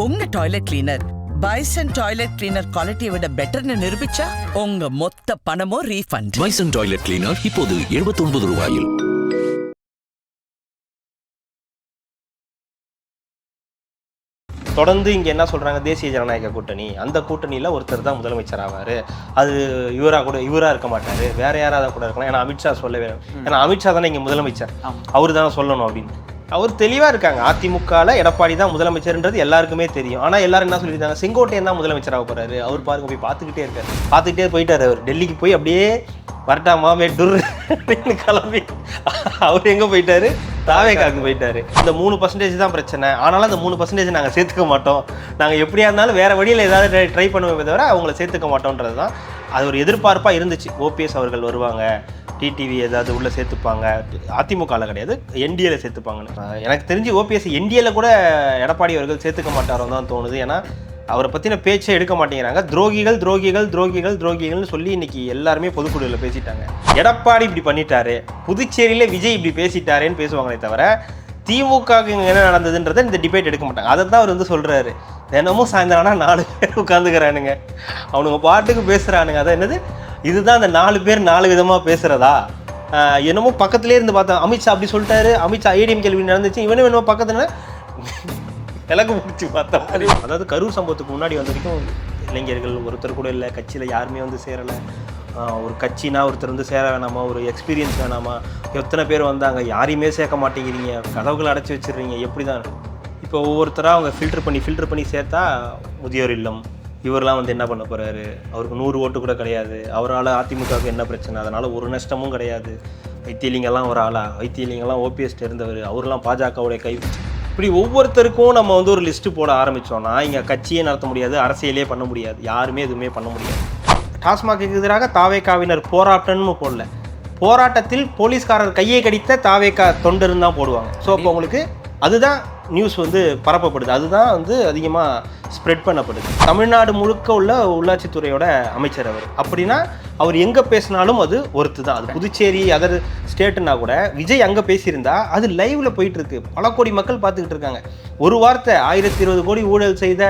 உங்க toilet cleaner பைசன் toilet cleaner குவாலிட்டியை விட பெட்டர்னு நிரூபிச்சா உங்க மொத்த பணமும் ரீஃபண்ட் பைசன் டாய்லெட் கிளீனர் இப்போது 79 ரூபாயில். தொடர்ந்து இங்க என்ன சொல்றாங்க? தேசிய ஜனநாயக கூட்டணி. அந்த கூட்டணியில ஒருத்தர் தான் முதலமைச்சர் ஆவாரு. அது இவரா கூட இவரா இருக்க மாட்டாரு. வேற யாராவது கூட இருக்கலாம். ஏன்னா அமித்ஷா சொல்லவே ஏன்னா அமித்ஷா தானே இங்க முதலமைச்சர். அவர் தானே சொல்லணும் அப்படின்னு. அவர் தெளிவாக இருக்காங்க. அதிமுகவில் எடப்பாடி தான் முதலமைச்சர்ன்றது எல்லாருக்குமே தெரியும். ஆனால் எல்லாரும் என்ன சொல்லியிருக்காங்க? செங்கோட்டையன் தான் முதலமைச்சராக போகிறாரு அவர் பாருங்க போய் பார்த்துக்கிட்டே இருக்காரு. பார்த்துக்கிட்டே போயிட்டார் அவர். டெல்லிக்கு போய் அப்படியே வரட்டாமா மேட்டூர் அப்படின்னு கிளம்பி அவர் எங்கே போயிட்டாரு? தாவேக்காக்கு போயிட்டாரு. இந்த மூணு பர்சன்டேஜ் தான் பிரச்சனை. ஆனாலும் அந்த மூணு பர்சன்டேஜ் நாங்கள் சேர்த்துக்க மாட்டோம். நாங்கள் எப்படியா இருந்தாலும் வேறு வழியில் ஏதாவது ட்ரை பண்ணுவோமே தவிர அவங்கள சேர்த்துக்க மாட்டோன்றது தான் அது ஒரு எதிர்பார்ப்பாக இருந்துச்சு. ஓபிஎஸ் அவர்கள் வருவாங்க. டிடிவி ஏதாவது உள்ளே சேர்த்துப்பாங்க. அதிமுகவில் கிடையாது என்டிஏல சேர்த்துப்பாங்கன்னு. எனக்கு தெரிஞ்சு ஓபிஎஸ் என்டிஏல கூட எடப்பாடி அவர்கள் சேர்த்துக்க மாட்டாரோன்னு தான் தோணுது. ஏன்னா அவரை பற்றின பேச்சை எடுக்க மாட்டேங்கிறாங்க. துரோகிகள் துரோகிகள் துரோகிகள் துரோகிகள்னு சொல்லி இன்னைக்கு எல்லாருமே பொதுக்குழுவில் பேசிட்டாங்க. எடப்பாடி இப்படி பண்ணிட்டாரு. புதுச்சேரியில் விஜய் இப்படி பேசிட்டாரேன்னு பேசுவாங்களே தவிர திமுக என்ன நடந்ததுன்றதை இந்த டிபேட் எடுக்க மாட்டாங்க. அதை தான் அவர் வந்து சொல்கிறாரு தினமும் சாயந்தரம் ஆனால் நாலு பேர் உட்காந்துக்கிறானுங்க அவனுங்க பாட்டுக்கு பேசுகிறானுங்க அதான் என்னது? இதுதான் அந்த நாலு பேர் நாலு விதமாக பேசுகிறதா என்னமோ பக்கத்துலேயே இருந்து பார்த்தேன். அமித்ஷா அப்படி சொல்லிட்டாரு. அமித்ஷா ஐடிஎம் கேள்வி நடந்துச்சு. இவனும் என்னமோ பக்கத்துல விளக்கு முடிச்சு பார்த்த அதாவது கரூர் சம்பவத்துக்கு முன்னாடி வந்த வரைக்கும் இளைஞர்கள் ஒருத்தர் கூட இல்லை. கட்சியில் யாருமே வந்து சேரலை. ஒரு கட்சினா ஒருத்தர் வந்து சேர வேணாமா? ஒரு எக்ஸ்பீரியன்ஸ் வேணாமா? எத்தனை பேர் வந்தாங்க? யாரையுமே சேர்க்க மாட்டேங்கிறீங்க. கதவுகள் அடைச்சி வச்சிடுறீங்க. எப்படி தான் இப்போ ஒவ்வொருத்தராக அவங்க ஃபில்டர் பண்ணி ஃபில்டர் பண்ணி சேர்த்தா முதியோர் இல்லம். இவரெல்லாம் வந்து என்ன பண்ண போறாரு? அவருக்கு நூறு ஓட்டு கூட கிடையாது. அவரால் அதிமுகவுக்கு என்ன பிரச்சனை? அதனால் ஒரு நஷ்டமும் கிடையாது. வைத்தியலிங்கெல்லாம் ஒரு ஆளா? வைத்தியலிங்கெல்லாம் ஓபிஎஸ்ட் இருந்தவர். அவரெல்லாம் பாஜகவுடைய கை இப்படி ஒவ்வொருத்தருக்கும் நம்ம வந்து ஒரு லிஸ்ட்டு போட ஆரம்பித்தோம்னா இங்கே கட்சியே நடத்த முடியாது அரசியலே பண்ண முடியாது. யாருமே எதுவுமே பண்ண முடியாது. டாஸ்மாக்கு எதிராக தாவேக்காவினர் போராட்டம்னு போடல. போராட்டத்தில் போலீஸ்காரர் கையை கடித்த தாவேக்கா தொண்டர்னு தான் போடுவாங்க. ஸோ அப்போ உங்களுக்கு அதுதான் நியூஸ் வந்து பரப்பப்படுது. அதுதான் வந்து அதிகமாக ஸ்ப்ரெட் பண்ணப்படுது. தமிழ்நாடு முழுக்க உள்ள உள்ளாட்சித்துறையோட அமைச்சர் அவர். அப்படின்னா அவர் எங்கே பேசினாலும் அது ஒருத்து தான் அது புதுச்சேரி அதர் ஸ்டேட்டுனா கூட விஜய் அங்கே பேசியிருந்தா அது லைவ்ல போயிட்டு இருக்கு பல கோடி மக்கள் பார்த்துக்கிட்டு இருக்காங்க. ஒரு வார்த்தை ஆயிரத்தி இருபது கோடி ஊழல் செய்த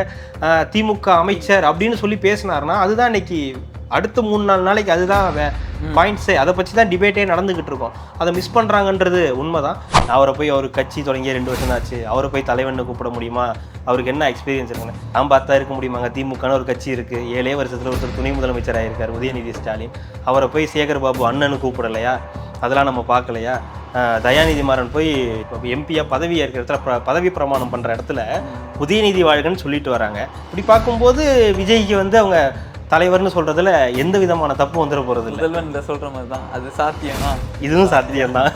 திமுக அமைச்சர் அப்படின்னு சொல்லி பேசினார்னா அதுதான் இன்னைக்கு அடுத்த மூணு நாலு நாளைக்கு அதுதான் பாயிண்ட்ஸே அதை பற்றி தான் டிபேட்டே நடந்துகிட்டு இருக்கோம். அதை மிஸ் பண்ணுறாங்கன்றது உண்மைதான். அவரை போய் அவர் கட்சி தொடங்கிய ரெண்டு வருஷம் ஆச்சு. அவரை போய் தலைவன்னு கூப்பிட முடியுமா? அவருக்கு என்ன எக்ஸ்பீரியன்ஸ் இருக்குன்னு. நான் பார்த்தா இருக்க முடியுமாங்க? திமுகன்னு ஒரு கட்சி இருக்கு. ஏழே வருஷத்தில் ஒருத்தர் துணை முதலமைச்சர் ஆயிருக்கார் உதயநிதி ஸ்டாலின். அவரை போய் சேகர் பாபு அண்ணனு கூப்பிடலையா? அதெல்லாம் நம்ம பார்க்கலையா? தயாநிதி மாறன் போய் எம்பியா பதவி ஏற்கிற இடத்துல பதவி பிரமாணம் பண்ற இடத்துல உதயநிதி வாழ்கன்னு சொல்லிட்டு வராங்க. இப்படி பார்க்கும்போது விஜய்க்கு வந்து அவங்க தலைவர்னு சொல்றதுல எந்த விதமான தப்பு வந்துட போறது இல்லை. முதல்வன் இந்த சொல்ற மாதிரி தான் அது சாத்தியமா? இதுவும் சாத்தியம்தான்.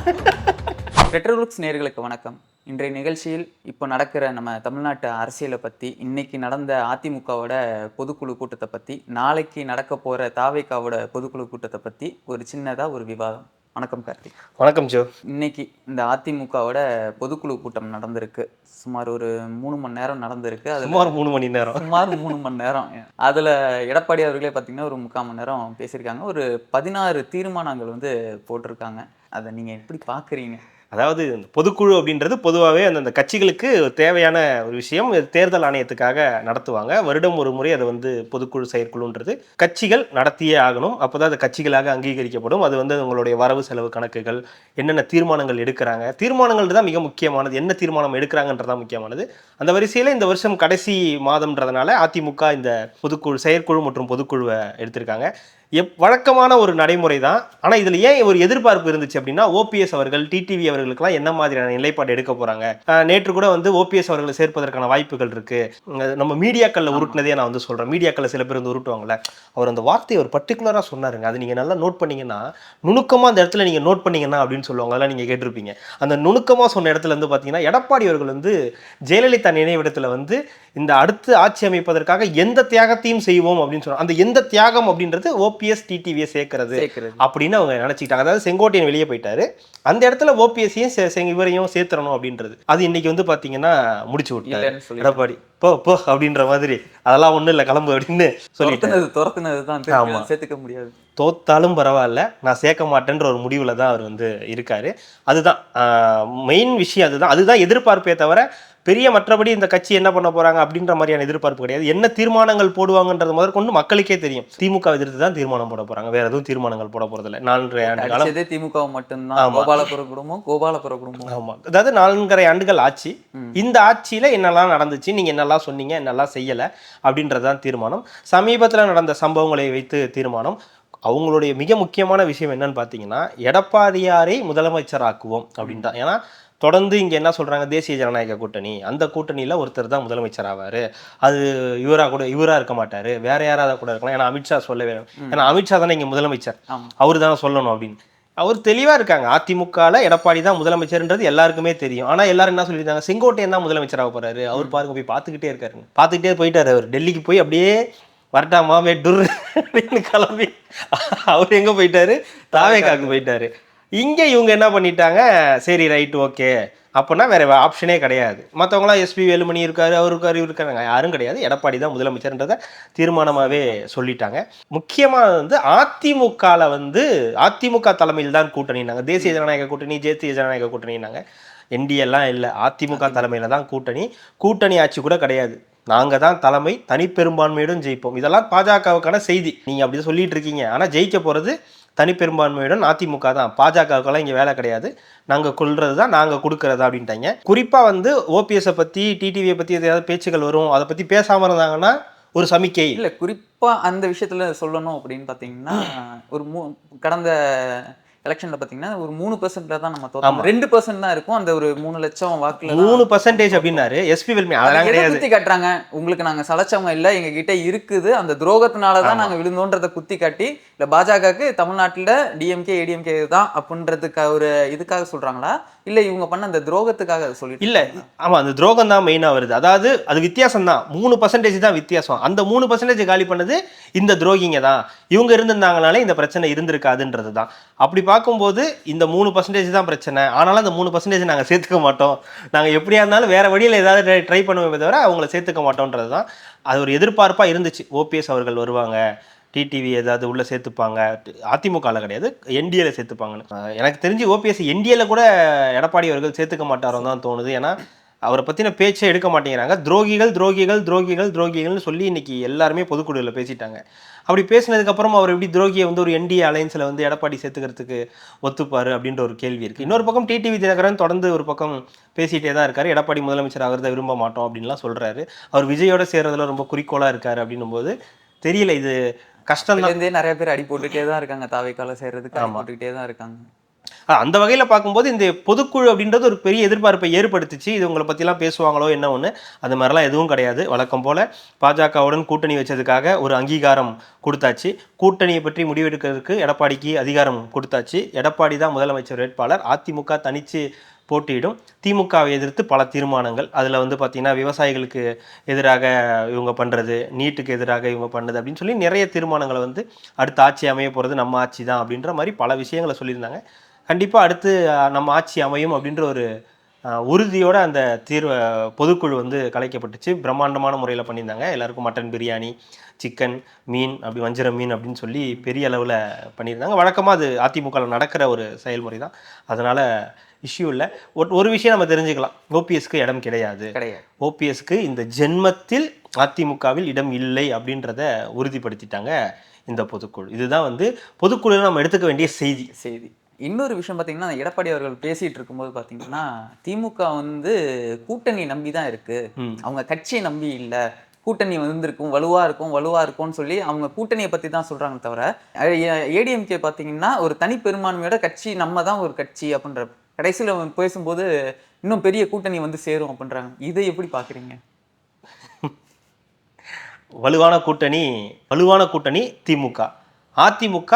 ரெட்ரோலுக்ஸ் நேர்களுக்கு வணக்கம். இன்றைய நிகழ்ச்சியில் இப்போ நடக்கிற நம்ம தமிழ்நாட்டு அரசியலை பற்றி இன்னைக்கு நடந்த அதிமுகவோட பொதுக்குழு கூட்டத்தை பற்றி நாளைக்கு நடக்க போகிற தாவேக்காவோட பொதுக்குழு கூட்டத்தை பற்றி ஒரு சின்னதாக ஒரு விவாதம். வணக்கம் கார்த்திக். வணக்கம் ஜோ. இன்னைக்கு இந்த அதிமுகவோட பொதுக்குழு கூட்டம் நடந்திருக்கு. சுமார் ஒரு மூணு மணி நேரம் நடந்திருக்கு. அது சுமார் மூணு மணி நேரம். சுமார் மூணு மணி நேரம். அதுல எடப்பாடி அவர்களே பார்த்தீங்கன்னா ஒரு முக்கால் மணி நேரம் பேசியிருக்காங்க. ஒரு பதினாறு தீர்மானங்கள் வந்து போட்டிருக்காங்க. அதை நீங்க எப்படி பாக்குறீங்க? அதாவது இந்த பொதுக்குழு அப்படின்றது பொதுவாகவே அந்தந்த கட்சிகளுக்கு தேவையான ஒரு விஷயம். தேர்தல் ஆணையத்துக்காக நடத்துவாங்க. வருடம் ஒரு முறை அதை வந்து பொதுக்குழு செயற்குழுன்றது. கட்சிகள் நடத்தியே ஆகணும். அப்போ தான் அது கட்சிகளாக அங்கீகரிக்கப்படும். அது வந்து உங்களுடைய வரவு செலவு கணக்குகள் என்னென்ன தீர்மானங்கள் எடுக்கிறாங்க. தீர்மானங்கள் தான் மிக முக்கியமானது. என்ன தீர்மானம் எடுக்கிறாங்கன்றதான் முக்கியமானது. அந்த வரிசையில் இந்த வருஷம் கடைசி மாதம்ன்றதுனால அதிமுக இந்த பொதுக்குழு செயற்குழு மற்றும் பொதுக்குழுவை எடுத்திருக்காங்க. எப் வழக்கமான ஒரு நடைமுறை தான் ஆனால் இதில் ஏன் ஒரு எதிர்பார்ப்பு இருந்துச்சு அப்படின்னா ஓபிஎஸ் அவர்கள் டிடிவி அவர்களுக்கெல்லாம் என்ன மாதிரியான நிலைப்பாடு எடுக்க போகிறாங்க நேற்று கூட வந்து ஓபிஎஸ் அவர்களை சேர்ப்பதற்கான வாய்ப்புகள் இருக்கு. அஹ் நம்ம மீடியாக்களில் உருட்டினதே நான் வந்து சொல்கிறேன் மீடியாக்களில் சில பேர் வந்து உருட்டுவாங்கல்ல. அவர் அந்த வார்த்தையை ஒரு பர்டிகுலராக சொன்னாருங்க. அது நீங்கள் நல்லா நோட் பண்ணீங்கன்னா நுணுக்கமாக அந்த இடத்துல நீங்கள் நோட் பண்ணீங்கன்னா அப்படின்னு சொல்லுவாங்க. அதெல்லாம் நீங்கள் கேட்டிருப்பீங்க. அந்த நுணுக்கமாக சொன்ன இடத்துல வந்து பார்த்தீங்கன்னா எடப்பாடி அவர்கள் வந்து ஜெயலலிதா நினைவிடத்தில் வந்து இந்த அடுத்து ஆட்சி அமைப்பதற்காக எந்த தியாகத்தையும் செய்வோம் அப்படின்னு சொன்னாங்க அந்த எந்த தியாகம் அப்படின்றது ஓபிஎஸ் டிடிவியை சேர்க்கிறது சேர்க்கிறது. அப்படின்னு அவங்க நினைச்சிட்டாங்க அதாவது செங்கோட்டையன் வெளியே போயிட்டாரு. அந்த இடத்துல ஓபிஎஸ்ஸையும் இவரையும் சேர்த்துறணும் அப்படின்றது. அது இன்னைக்கு வந்து பாத்தீங்கன்னா முடிச்சு விட்டாரு. எடப்பாடி. போ போ அப்படின்ற மாதிரி. அதெல்லாம் ஒண்ணும் இல்லை கிளம்பு அப்படின்னு சொல்லிட்டு துரத்துனது தான் சேர்த்துக்க முடியாது. தோத்தாலும் பரவாயில்ல நான் சேர்க்க மாட்டேன்ற ஒரு முடிவில் தான் அவர் வந்து இருக்காரு. அதுதான். மெயின் விஷயம் அதுதான். அதுதான் எதிர்பார்ப்பே தவிர பெரிய மற்றபடி இந்த கட்சி என்ன பண்ண போறாங்க அப்படின்ற மாதிரியான எதிர்பார்ப்பு கிடையாது. என்ன தீர்மானங்கள் போடுவாங்கன்றது முதற்கொண்டு மக்களுக்கே தெரியும். திமுக எதிர்த்து தான் தீர்மானம் போட போறாங்க. வேற எதுவும் தீர்மானங்கள் போட போறதில்ல. நான்கு ஆண்டு காலம். அடிச்சதே திமுக மட்டும்தான். கோபாலபுர குடும்பம் கோபாலபுர குடும்பம். ஆமா. அதாவது நான்கரை ஆண்டுகள் ஆட்சி இந்த ஆட்சியில என்னெல்லாம் நடந்துச்சு நீங்க என்னெல்லாம் சொன்னீங்க என்னெல்லாம் செய்யல அப்படின்றதுதான் தீர்மானம். சமீபத்துல நடந்த சம்பவங்களை வைத்து தீர்மானம். அவங்களுடைய மிக முக்கியமான விஷயம் என்னன்னு பார்த்தீங்கன்னா எடப்பாடியாரை முதலமைச்சராக்குவோம் அப்படின்னு தான் ஏன்னா தொடர்ந்து இங்க என்ன சொல்றாங்க தேசிய ஜனநாயக கூட்டணி. அந்த கூட்டணியில ஒருத்தர் தான் முதலமைச்சர் ஆவாரு அது இவரா கூட இவரா இருக்க மாட்டாரு. வேற யாராவது கூட இருக்கலாம். ஏன்னா அமித்ஷா சொல்லவே ஏன்னா அமித்ஷா தானே இங்க முதலமைச்சர். அவர் தானே சொல்லணும் அப்படின்னு. அவர் தெளிவா இருக்காங்க. அதிமுகல எடப்பாடி தான் முதலமைச்சர்ன்றது எல்லாருக்குமே தெரியும். ஆனா எல்லாரும் என்ன சொல்லியிருந்தாங்க செங்கோட்டையன் தான் முதலமைச்சர் ஆக போறாரு. அவர் பாருங்க போய் பார்த்துக்கிட்டே இருக்காரு பார்த்துக்கிட்டே போயிட்டாரு அவர். டெல்லிக்கு போய் அப்படியே வரட்டாமா வெட்டுர் அப்படின்னு கிளம்பி அவர் எங்க போயிட்டாரு? தாவேக்காக்கு போயிட்டாரு. இங்க இவங்க என்ன பண்ணிட்டாங்க? சரி ரைட் ஓகே அப்போனா வேற ஆப்ஷனே கிடையாது. மற்றவங்களாம் எஸ்பி வேலுமணி இருக்காரு அவர் இருக்காரு இருக்காங்க யாரும் கிடையாது. எடப்பாடி தான் முதலமைச்சர்ன்றதை தீர்மானமாகவே சொல்லிட்டாங்க. முக்கியமாக வந்து அதிமுகவில் வந்து அதிமுக தலைமையில் தான் கூட்டணினாங்க. தேசிய ஜனநாயக கூட்டணி தேசிய ஜனநாயக கூட்டணினாங்க. NDA எல்லாம் இல்லை. அதிமுக தலைமையில் தான் கூட்டணி. கூட்டணி ஆட்சி கூட கிடையாது. நாங்கள் தான் தலைமை தனிப்பெரும்பான்மையுடன் ஜெயிப்போம். இதெல்லாம் பாஜகவுக்கான செய்தி. நீங்கள் அப்படி சொல்லிட்டு இருக்கீங்க. ஆனால் ஜெயிக்க போகிறது தனிப்பெரும்பான்மையுடன் அதிமுக தான். பாஜகவுக்கெல்லாம் இங்கே வேலை கிடையாது. நாங்கள் கொள்வது தான் நாங்கள் கொடுக்கறது அப்படின்ட்டாங்க. குறிப்பாக வந்து ஓபிஎஸை பற்றி டிடிவியை பற்றி ஏதாவது பேச்சுகள் வரும் அதை பற்றி பேசாமல் இருந்தாங்கன்னா ஒரு சமிக்கை. இல்லை குறிப்பாக அந்த விஷயத்தில் சொல்லணும் அப்படின்னு பார்த்தீங்கன்னா ஒரு மூ கடந்த எலெக்ஷன்ல பாத்தீங்கன்னா ஒரு மூணு பெர்சென்ட்ல தான் நம்ம தோத்தோம். ரெண்டு பெர்சென்ட் தான் இருக்கும். அந்த ஒரு மூணு லட்சம் வாக்குல மூணு பர்சன்டேஜ் அப்படின்னாரு எஸ்பி வெல்மி அதெல்லாம் கிடையாது. குத்தி காட்டுறாங்க? உங்களுக்கு நாங்க சலைச்சவங்க இல்ல எங்க கிட்ட இருக்குது. அந்த துரோகத்தினால தான் நாங்க விழுந்தோன்றதை குத்தி காட்டி இல்ல பாஜகவுக்கு தமிழ்நாட்டுல டிஎம்கே ஏடிஎம்கே தான் அப்படின்றதுக்கு ஒரு இதுக்காக சொல்றாங்களா? இல்ல இவங்க பண்ண அந்த துரோகத்துக்காக அதை சொல்லிட்டு இல்ல ஆமா அந்த துரோகம் தான் மெயினா வருது. அதாவது அது வித்தியாசம் தான். மூணு பர்சன்டேஜ் தான் வித்தியாசம். அந்த மூணு பர்சன்டேஜ் காலி பண்ணது இந்த துரோகிங்க தான். இவங்க இருந்திருந்தாங்கனாலே இந்த பிரச்சனை இருந்திருக்காதுன்றது தான். அப்படி பார்க்கும்போது இந்த மூணு பர்சன்டேஜ் தான் பிரச்சனை. ஆனாலும் அந்த மூணு பர்சன்டேஜ் நாங்கள் சேர்த்துக்க மாட்டோம். நாங்கள் எப்படியா இருந்தாலும் வேற வழியில் ஏதாவது ட்ரை பண்ணுவோமே தவிர அவங்கள சேர்த்துக்க மாட்டோன்றது தான். அது ஒரு எதிர்பார்ப்பாக இருந்துச்சு. ஓபிஎஸ் அவர்கள் வருவாங்க. டிடிவி ஏதாவது உள்ளே சேர்த்துப்பாங்க. அதிமுகவில் கிடையாது என்டிஏல சேர்த்துப்பாங்கன்னு. எனக்கு தெரிஞ்சு ஓபிஎஸ் என்டிஏல கூட எடப்பாடி அவர்கள் சேர்த்துக்க மாட்டாரோ தான் தோணுது. ஏன்னா அவரை பற்றின பேச்சே எடுக்க மாட்டேங்கிறாங்க. துரோகிகள் துரோகிகள் துரோகிகள் துரோகிகள்னு சொல்லி இன்னைக்கு எல்லாருமே பொதுக்குழுவில் பேசிட்டாங்க. அப்படி பேசினதுக்கப்புறம் அவர் எப்படி துரோகியை வந்து ஒரு என்டிஏ அலைன்ஸில் வந்து எடப்பாடி சேர்த்துக்கிறதுக்கு ஒத்துப்பார் அப்படின்ற ஒரு கேள்வி இருக்குது இன்னொரு பக்கம் டிடிவி தினகரன் தொடர்ந்து ஒரு பக்கம் பேசிகிட்டே தான் இருக்கார். எடப்பாடி முதலமைச்சர் ஆகிறத விரும்ப மாட்டோம் அப்படின்லாம் சொல்கிறாரு அவர் விஜயோட சேர்றதுல ரொம்ப குறிக்கோளாக இருக்கார் அப்படின்னும் போது தெரியல இது கஷ்டம் இருந்தே நிறைய பேர் அடி போட்டுட்டே தான் இருக்காங்க. தாவைக்கால சேர்றதுக்கு அடி போட்டுக்கிட்டே தான் இருக்காங்க. அந்த வகையில் பார்க்கும்போது இந்த பொதுக்குழு அப்படின்றது ஒரு பெரிய எதிர்பார்ப்பை ஏற்படுத்துச்சு. இது உங்களை பற்றிலாம் பேசுவாங்களோ என்ன ஒன்று அது மாதிரிலாம் எதுவும் கிடையாது. வழக்கம் போல் பாஜகவுடன் கூட்டணி வச்சதுக்காக ஒரு அங்கீகாரம் கொடுத்தாச்சு. கூட்டணியை பற்றி முடிவெடுக்கிறதுக்கு எடப்பாடிக்கு அதிகாரம் கொடுத்தாச்சு. எடப்பாடி தான் முதலமைச்சர் வேட்பாளர். அதிமுக தனிச்சு போட்டியிடும். திமுகவை எதிர்த்து பல தீர்மானங்கள். அதில் வந்து பார்த்திங்கன்னா விவசாயிகளுக்கு எதிராக இவங்க பண்ணுறது நீட்டுக்கு எதிராக இவங்க பண்ணுறது அப்படின்னு சொல்லி நிறைய தீர்மானங்களை வந்து அடுத்த ஆட்சி அமைய போகிறது நம்ம ஆட்சி தான் அப்படின்ற மாதிரி பல விஷயங்களை சொல்லியிருந்தாங்க. கண்டிப்பாக அடுத்து நம்ம ஆட்சி அமையும் அப்படின்ற ஒரு உறுதியோட அந்த தீர்வு பொதுக்குழு வந்து கலைக்கப்பட்டுச்சு. பிரம்மாண்டமான முறையில் பண்ணியிருந்தாங்க. எல்லாருக்கும் மட்டன் பிரியாணி சிக்கன் மீன் அப்படி வஞ்சிர மீன் அப்படின்னு சொல்லி பெரிய அளவில் பண்ணியிருந்தாங்க. வழக்கமாக அது அதிமுகவில் நடக்கிற ஒரு செயல்முறை தான். அதனால் இஷ்யூ இல்லை. ஒரு ஒரு விஷயம் நம்ம தெரிஞ்சுக்கலாம். ஓபிஎஸ்க்கு இடம் கிடையாது. கிடையாது. ஓபிஎஸ்க்கு இந்த ஜென்மத்தில் அதிமுகவில் இடம் இல்லை அப்படின்றத உறுதிப்படுத்திட்டாங்க இந்த பொதுக்குழு. இதுதான் வந்து பொதுக்குழு நம்ம எடுத்துக்க வேண்டிய செய்தி. செய்தி. இன்னொரு விஷயம் பார்த்தீங்கன்னா எடப்பாடி அவர்கள் பேசிட்டு இருக்கும்போது பார்த்தீங்கன்னா திமுக வந்து கூட்டணி நம்பி தான் இருக்கு. அவங்க கட்சியை நம்பி இல்லை. கூட்டணி வந்திருக்கும் வலுவா இருக்கும் வலுவா இருக்கும்னு சொல்லி அவங்க கூட்டணியை பத்தி தான் சொல்றாங்க தவிர ஏடிஎம்கே பார்த்தீங்கன்னா ஒரு தனி பெரும்பான்மையோட கட்சி நம்ம தான் ஒரு கட்சி அப்படின்ற கடைசியில் பேசும்போது இன்னும் பெரிய கூட்டணி வந்து சேரும் அப்படின்றாங்க. இதை எப்படி பாக்குறீங்க வலுவான கூட்டணி வலுவான கூட்டணி திமுக. அதிமுக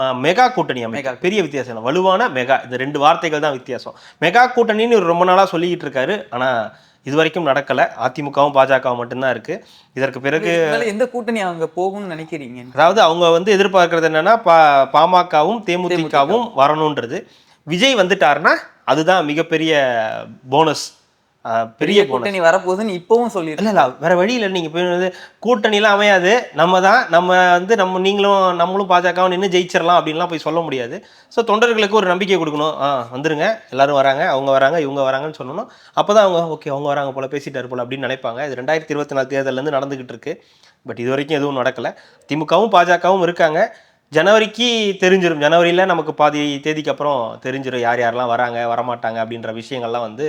மெகா கூட்டணி அமைக்க மெகா. பெரிய வித்தியாசம் இல்லை. வலுவான மெகா. இந்த ரெண்டு வார்த்தைகள் தான் வித்தியாசம். மெகா கூட்டணின்னு ரொம்ப நாளாக சொல்லிக்கிட்டு இருக்காரு. ஆனால் இது வரைக்கும் நடக்கலை. அதிமுகவும் பாஜகவும் மட்டும்தான் இருக்கு. இதற்கு பிறகு எந்த கூட்டணி அவங்க போகும்னு நினைக்கிறீங்க? அதாவது அவங்க வந்து எதிர்பார்க்கறது என்னன்னா பா பாமகவும் தேமுதிகவும் வரணுன்றது. விஜய் வந்துட்டாருன்னா அதுதான் மிகப்பெரிய போனஸ் பெரிய கூட்டணி வரப்போகுதுன்னு இப்பவும் சொல்லியிருக்காங்க. இல்ல இல்ல வேற வழி இல்லை. நீங்க போய் வந்து கூட்டணிலாம் அமையாது. நம்ம தான் நம்ம வந்து நம்ம நீங்களும் நம்மளும் பாஜகவும் நின்று ஜெயிச்சிடலாம் அப்படின்லாம் போய் சொல்ல முடியாது. ஸோ தொண்டர்களுக்கு ஒரு நம்பிக்கை கொடுக்கணும். ஆ வந்துருங்க. எல்லாரும் வராங்க. அவங்க வராங்க இவங்க வராங்கன்னு சொல்லணும். அப்பதான் அவங்க ஓகே அவங்க வராங்க போல பேசிட்டாரு போல அப்படின்னு நினைப்பாங்க. இது ரெண்டாயிரத்தி இருபத்தி நாலு தேர்தலேருந்து நடந்துகிட்டு இருக்கு. பட் இது வரைக்கும் எதுவும் நடக்கல. திமுகவும் பாஜகவும் இருக்காங்க. ஜனவரிக்கு தெரிஞ்சிடும் ஜனவரியில் நமக்கு பாதி தேதிக்கு அப்புறம் தெரிஞ்சிடும் யார் யாரெல்லாம் வராங்க வரமாட்டாங்க அப்படின்ற விஷயங்கள்லாம் வந்து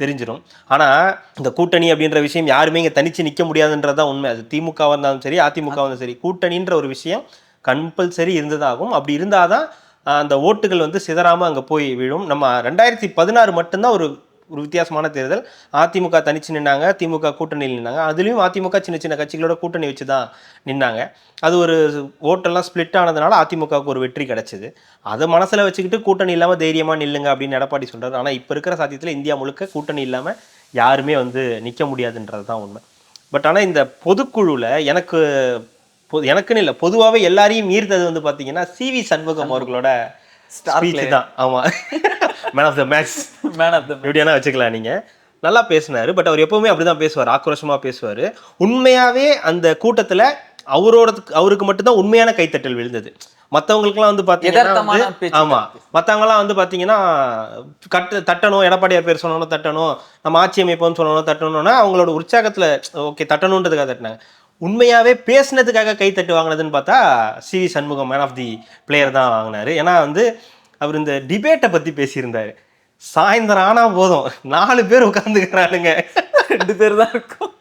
தெரிஞ்சிடும் ஆனால் இந்த கூட்டணி அப்படின்ற விஷயம் யாருமே இங்கே தனித்து நிற்க முடியாதுன்றது தான் உண்மை. அது திமுகவாக இருந்தாலும் சரி அதிமுகவாக இருந்தாலும் சரி கூட்டணின்ற ஒரு விஷயம் கம்பல்சரி இருந்ததாகும் அப்படி இருந்தால் தான் அந்த ஓட்டுகள் வந்து சிதறாமல் அங்கே போய் விழும். நம்ம ரெண்டாயிரத்தி பதினாறு மட்டும்தான் ஒரு ஒரு வித்தியாசமான தேர்தல். அதிமுக தனிச்சு நின்னாங்க திமுக கூட்டணியில் நின்னாங்க. அதுலேயும் அதிமுக சின்ன சின்ன கட்சிகளோட கூட்டணி வச்சு தான் நின்னாங்க. அது ஒரு ஓட்டெல்லாம் ஸ்ப்ளிட் ஆனதுனால அதிமுகவுக்கு ஒரு வெற்றி கிடைச்சிது. அதை மனசில் வச்சுக்கிட்டு கூட்டணி இல்லாமல் தைரியமாக நில்லுங்க அப்படின்னு எடப்பாடி சொல்றாரு. ஆனால் இப்போ இருக்கிற சாத்தியத்தில் இந்தியா முழுக்க கூட்டணி இல்லாமல் யாருமே வந்து நிற்க முடியாதுன்றது தான் உண்மை. பட் ஆனால் இந்த பொதுக்குழுவில் எனக்கு எனக்குன்னு இல்லை பொதுவாகவே எல்லாரையும் மீறினது வந்து பார்த்தீங்கன்னா சிவி சண்முகம். அவர்களோட ஸ்பீச். தான். ஆமாம் man of the match man of the எப்படியானா வச்சுக்கலாம் நீங்க. நல்லா பேசினாரு பட் அவர் எப்பவுமே அப்படிதான் பேசுவார் ஆக்ரோஷமா பேசுவார். உண்மையாவே அந்த கூட்டத்துல அவரோட அவருக்கு மட்டும்தான் உண்மையான கைத்தட்டல் விழுந்தது. மற்றவங்களுக்குலாம் வந்து பார்த்தீங்கன்னா யதார்த்தமான வந்து- பேச்சு ஆமா. மற்றவங்கலாம் வந்து பார்த்தீங்கன்னா கட்டு தட்டணும் எடப்பாடியார் பேர் சொன்னோம் தட்டணும் நம்ம ஆட்சி அமைப்போம்னு சொன்னோம் தட்டணும்னா அவங்களோட உற்சாகத்துல ஓகே தட்டணுன்றதுக்காக தட்டினாங்க. உண்மையாவே பேசுனதுக்காக கை தட்டு வாங்கினதுன்னு பார்த்தா C Shanmugam man of the player தான் வாங்கினாரு. ஏன்னா வந்து அவர் இந்த டிபேட்டை பத்தி பேசியிருந்தாரு. சாயந்தரம் ஆனா போதும். நாலு பேர் உட்காந்துக்கிறானுங்க ரெண்டு பேர் தான் இருக்கும்.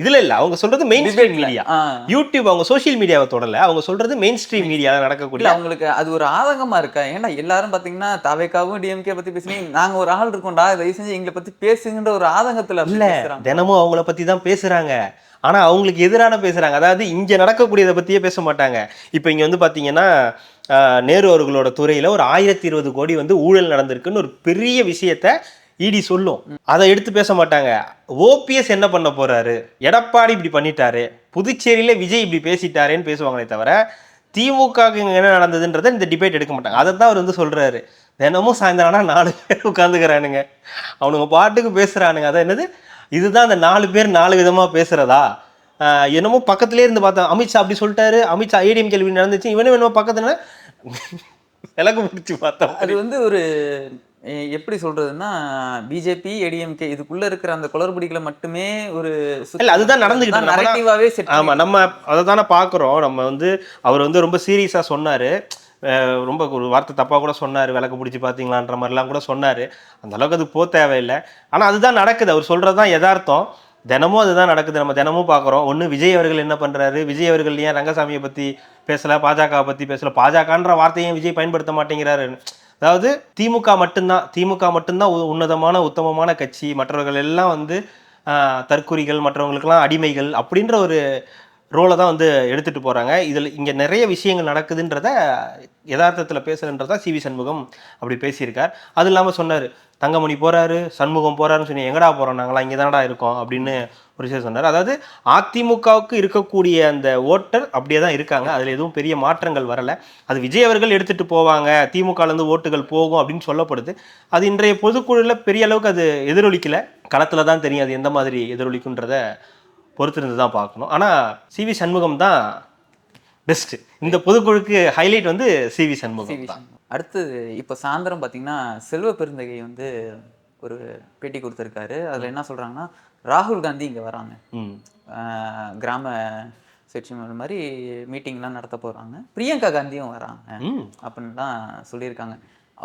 இதுல இல்ல அவங்க சொல்றது மெயின் ஸ்ட்ரீம். மீடியா. யூடியூப் அவங்க சோஷியல் மீடியாவை தொடல. அவங்க சொல்றது மெயின் ஸ்ட்ரீம் இல்ல நடக்கக்கூடிய. அவங்களுக்கு அது ஒரு ஆதங்கமா இருக்கா? ஏன்னா எல்லாரும் பாத்தீங்கன்னா தாவேக்காவும் டிஎம்கே பத்தி பேசுனீங்க. நாங்க ஒரு ஆள் இருக்கோம்டா. தயவு செஞ்சு எங்களை பத்தி பேசுங்கன்ற ஒரு ஆதங்கத்துல இல்ல தினமும் அவங்கள பத்தி தான் பேசுறாங்க. ஆனால் அவங்களுக்கு எதிரான பேசுகிறாங்க அதாவது இங்கே நடக்கக்கூடியதை பற்றியே பேச மாட்டாங்க. இப்போ இங்கே வந்து பார்த்தீங்கன்னா நேரு அவர்களோட துறையில் ஒரு ஆயிரத்தி இருபது கோடி வந்து ஊழல் நடந்திருக்குன்னு ஒரு பெரிய விஷயத்த இடி சொல்லும். அதை எடுத்து பேச மாட்டாங்க. ஓபிஎஸ் என்ன பண்ண போறாரு? எடப்பாடி இப்படி பண்ணிட்டாரு. புதுச்சேரியில விஜய் இப்படி பேசிட்டாரேன்னு பேசுவாங்களே தவிர திமுக என்ன நடந்ததுன்றதை இந்த டிபேட் எடுக்க மாட்டாங்க. அதை தான் அவர் வந்து சொல்றாரு. தினமும் சாயந்தரம் ஆனா நாலு பேர் உட்காந்துக்கிறானுங்க. அவனுங்க பாட்டுக்கு பேசுறானுங்க. அதான் என்னது? இதுதான் அந்த நாலு பேர் நாலு விதமா பேசுறதா? ஆஹ் என்னமோ பக்கத்துலேயே இருந்து பார்த்தா அமித்ஷா அப்படி சொல்லிட்டாரு. அமித்ஷா ஏடிஎம் கேள்வி நடந்துச்சு. இவனும் என்னமோ பக்கத்துல விளக்கு பிடிச்சி பார்த்தோம் அது வந்து ஒரு எப்படி சொல்றதுன்னா பிஜேபி ஏடிஎம்கே இதுக்குள்ள இருக்கிற அந்த குளறுபடிகளை மட்டுமே ஒரு இல்ல, அதுதான் நடந்துகிட்டு நரேட்டிவாவே ஆமா நம்ம அதை தானே பார்க்குறோம். நம்ம வந்து அவர் வந்து ரொம்ப சீரியஸாக சொன்னார். ரொம்ப ஒரு வார்த்தை தப்பாக கூட சொன்னார் விளக்கு பிடிச்சி பார்த்தீங்களான்ற மாதிரிலாம் கூட சொன்னார். அந்தளவுக்கு அது போக தேவையில்லை. ஆனால் அதுதான் நடக்குது. அவர் சொல்கிறது தான் யதார்த்தம். தினமும் அதுதான் நடக்குது. நம்ம தினமும் பார்க்குறோம் ஒன்று விஜய் அவர்கள் என்ன பண்ணுறாரு விஜய் அவர்கள் ஏன் ரங்கசாமியை பற்றி பேசலை? பாஜகவை பற்றி பேசலை? பாஜகன்ற வார்த்தையும் விஜய் பயன்படுத்த மாட்டேங்கிறாரு. அதாவது திமுக மட்டும்தான். திமுக மட்டும்தான் உ- உன்னதமான உத்தமமான கட்சி. மற்றவர்கள் எல்லாம் வந்து ஆஹ், தற்குறிகள் மற்றவங்களுக்கெல்லாம் அடிமைகள் அப்படின்ற ஒரு ரோலை தான் வந்து எடுத்துகிட்டு போகிறாங்க இதில் இங்கே நிறைய விஷயங்கள் நடக்குதுன்றத யதார்த்தத்தில் பேசுறன்றதா சி வி சண்முகம் அப்படி பேசியிருக்கார். அது இல்லாமல் சொன்னார் தங்கமணி போகிறாரு சண்முகம் போகிறாருன்னு சொல்லி எங்கடா போகிறோம் நாங்களாம் இங்கே தானடா இருக்கோம் அப்படின்னு ஒரு விஷயம் சொன்னார். அதாவது அதிமுகவுக்கு இருக்கக்கூடிய அந்த ஓட்டர் அப்படியே தான் இருக்காங்க. அதில் எதுவும் பெரிய மாற்றங்கள் வரலை. அது விஜய் அவர்கள் எடுத்துகிட்டு போவாங்க திமுகலேருந்து ஓட்டுகள் போகும் அப்படின்னு சொல்லப்படுது. அது இன்றைய பொதுக்குழுல பெரிய அளவுக்கு அது எதிரொலிக்கல. களத்தில் தான் தெரியும் அது எந்த மாதிரி எதிரொலிக்குன்றத பொறுத்திருந்து தான் பார்க்கணும். ஆனால் சிவி சண்முகம் தான் பெஸ்ட் இந்த பொதுக்குழுக்கு ஹைலைட் வந்து சிவி சண்முகம் தான். அடுத்து இப்போ சாயந்தரம் பார்த்தீங்கன்னா செல்வ பெருந்தகை வந்து ஒரு பேட்டி கொடுத்துருக்காரு. அதில் என்ன சொல்றாங்கன்னா ராகுல் காந்தி இங்கே வராங்க. கிராம சுயேட்சை மாதிரி மீட்டிங்லாம் நடத்த போறாங்க. பிரியங்கா காந்தியும் வராங்க அப்படின்லாம் சொல்லியிருக்காங்க.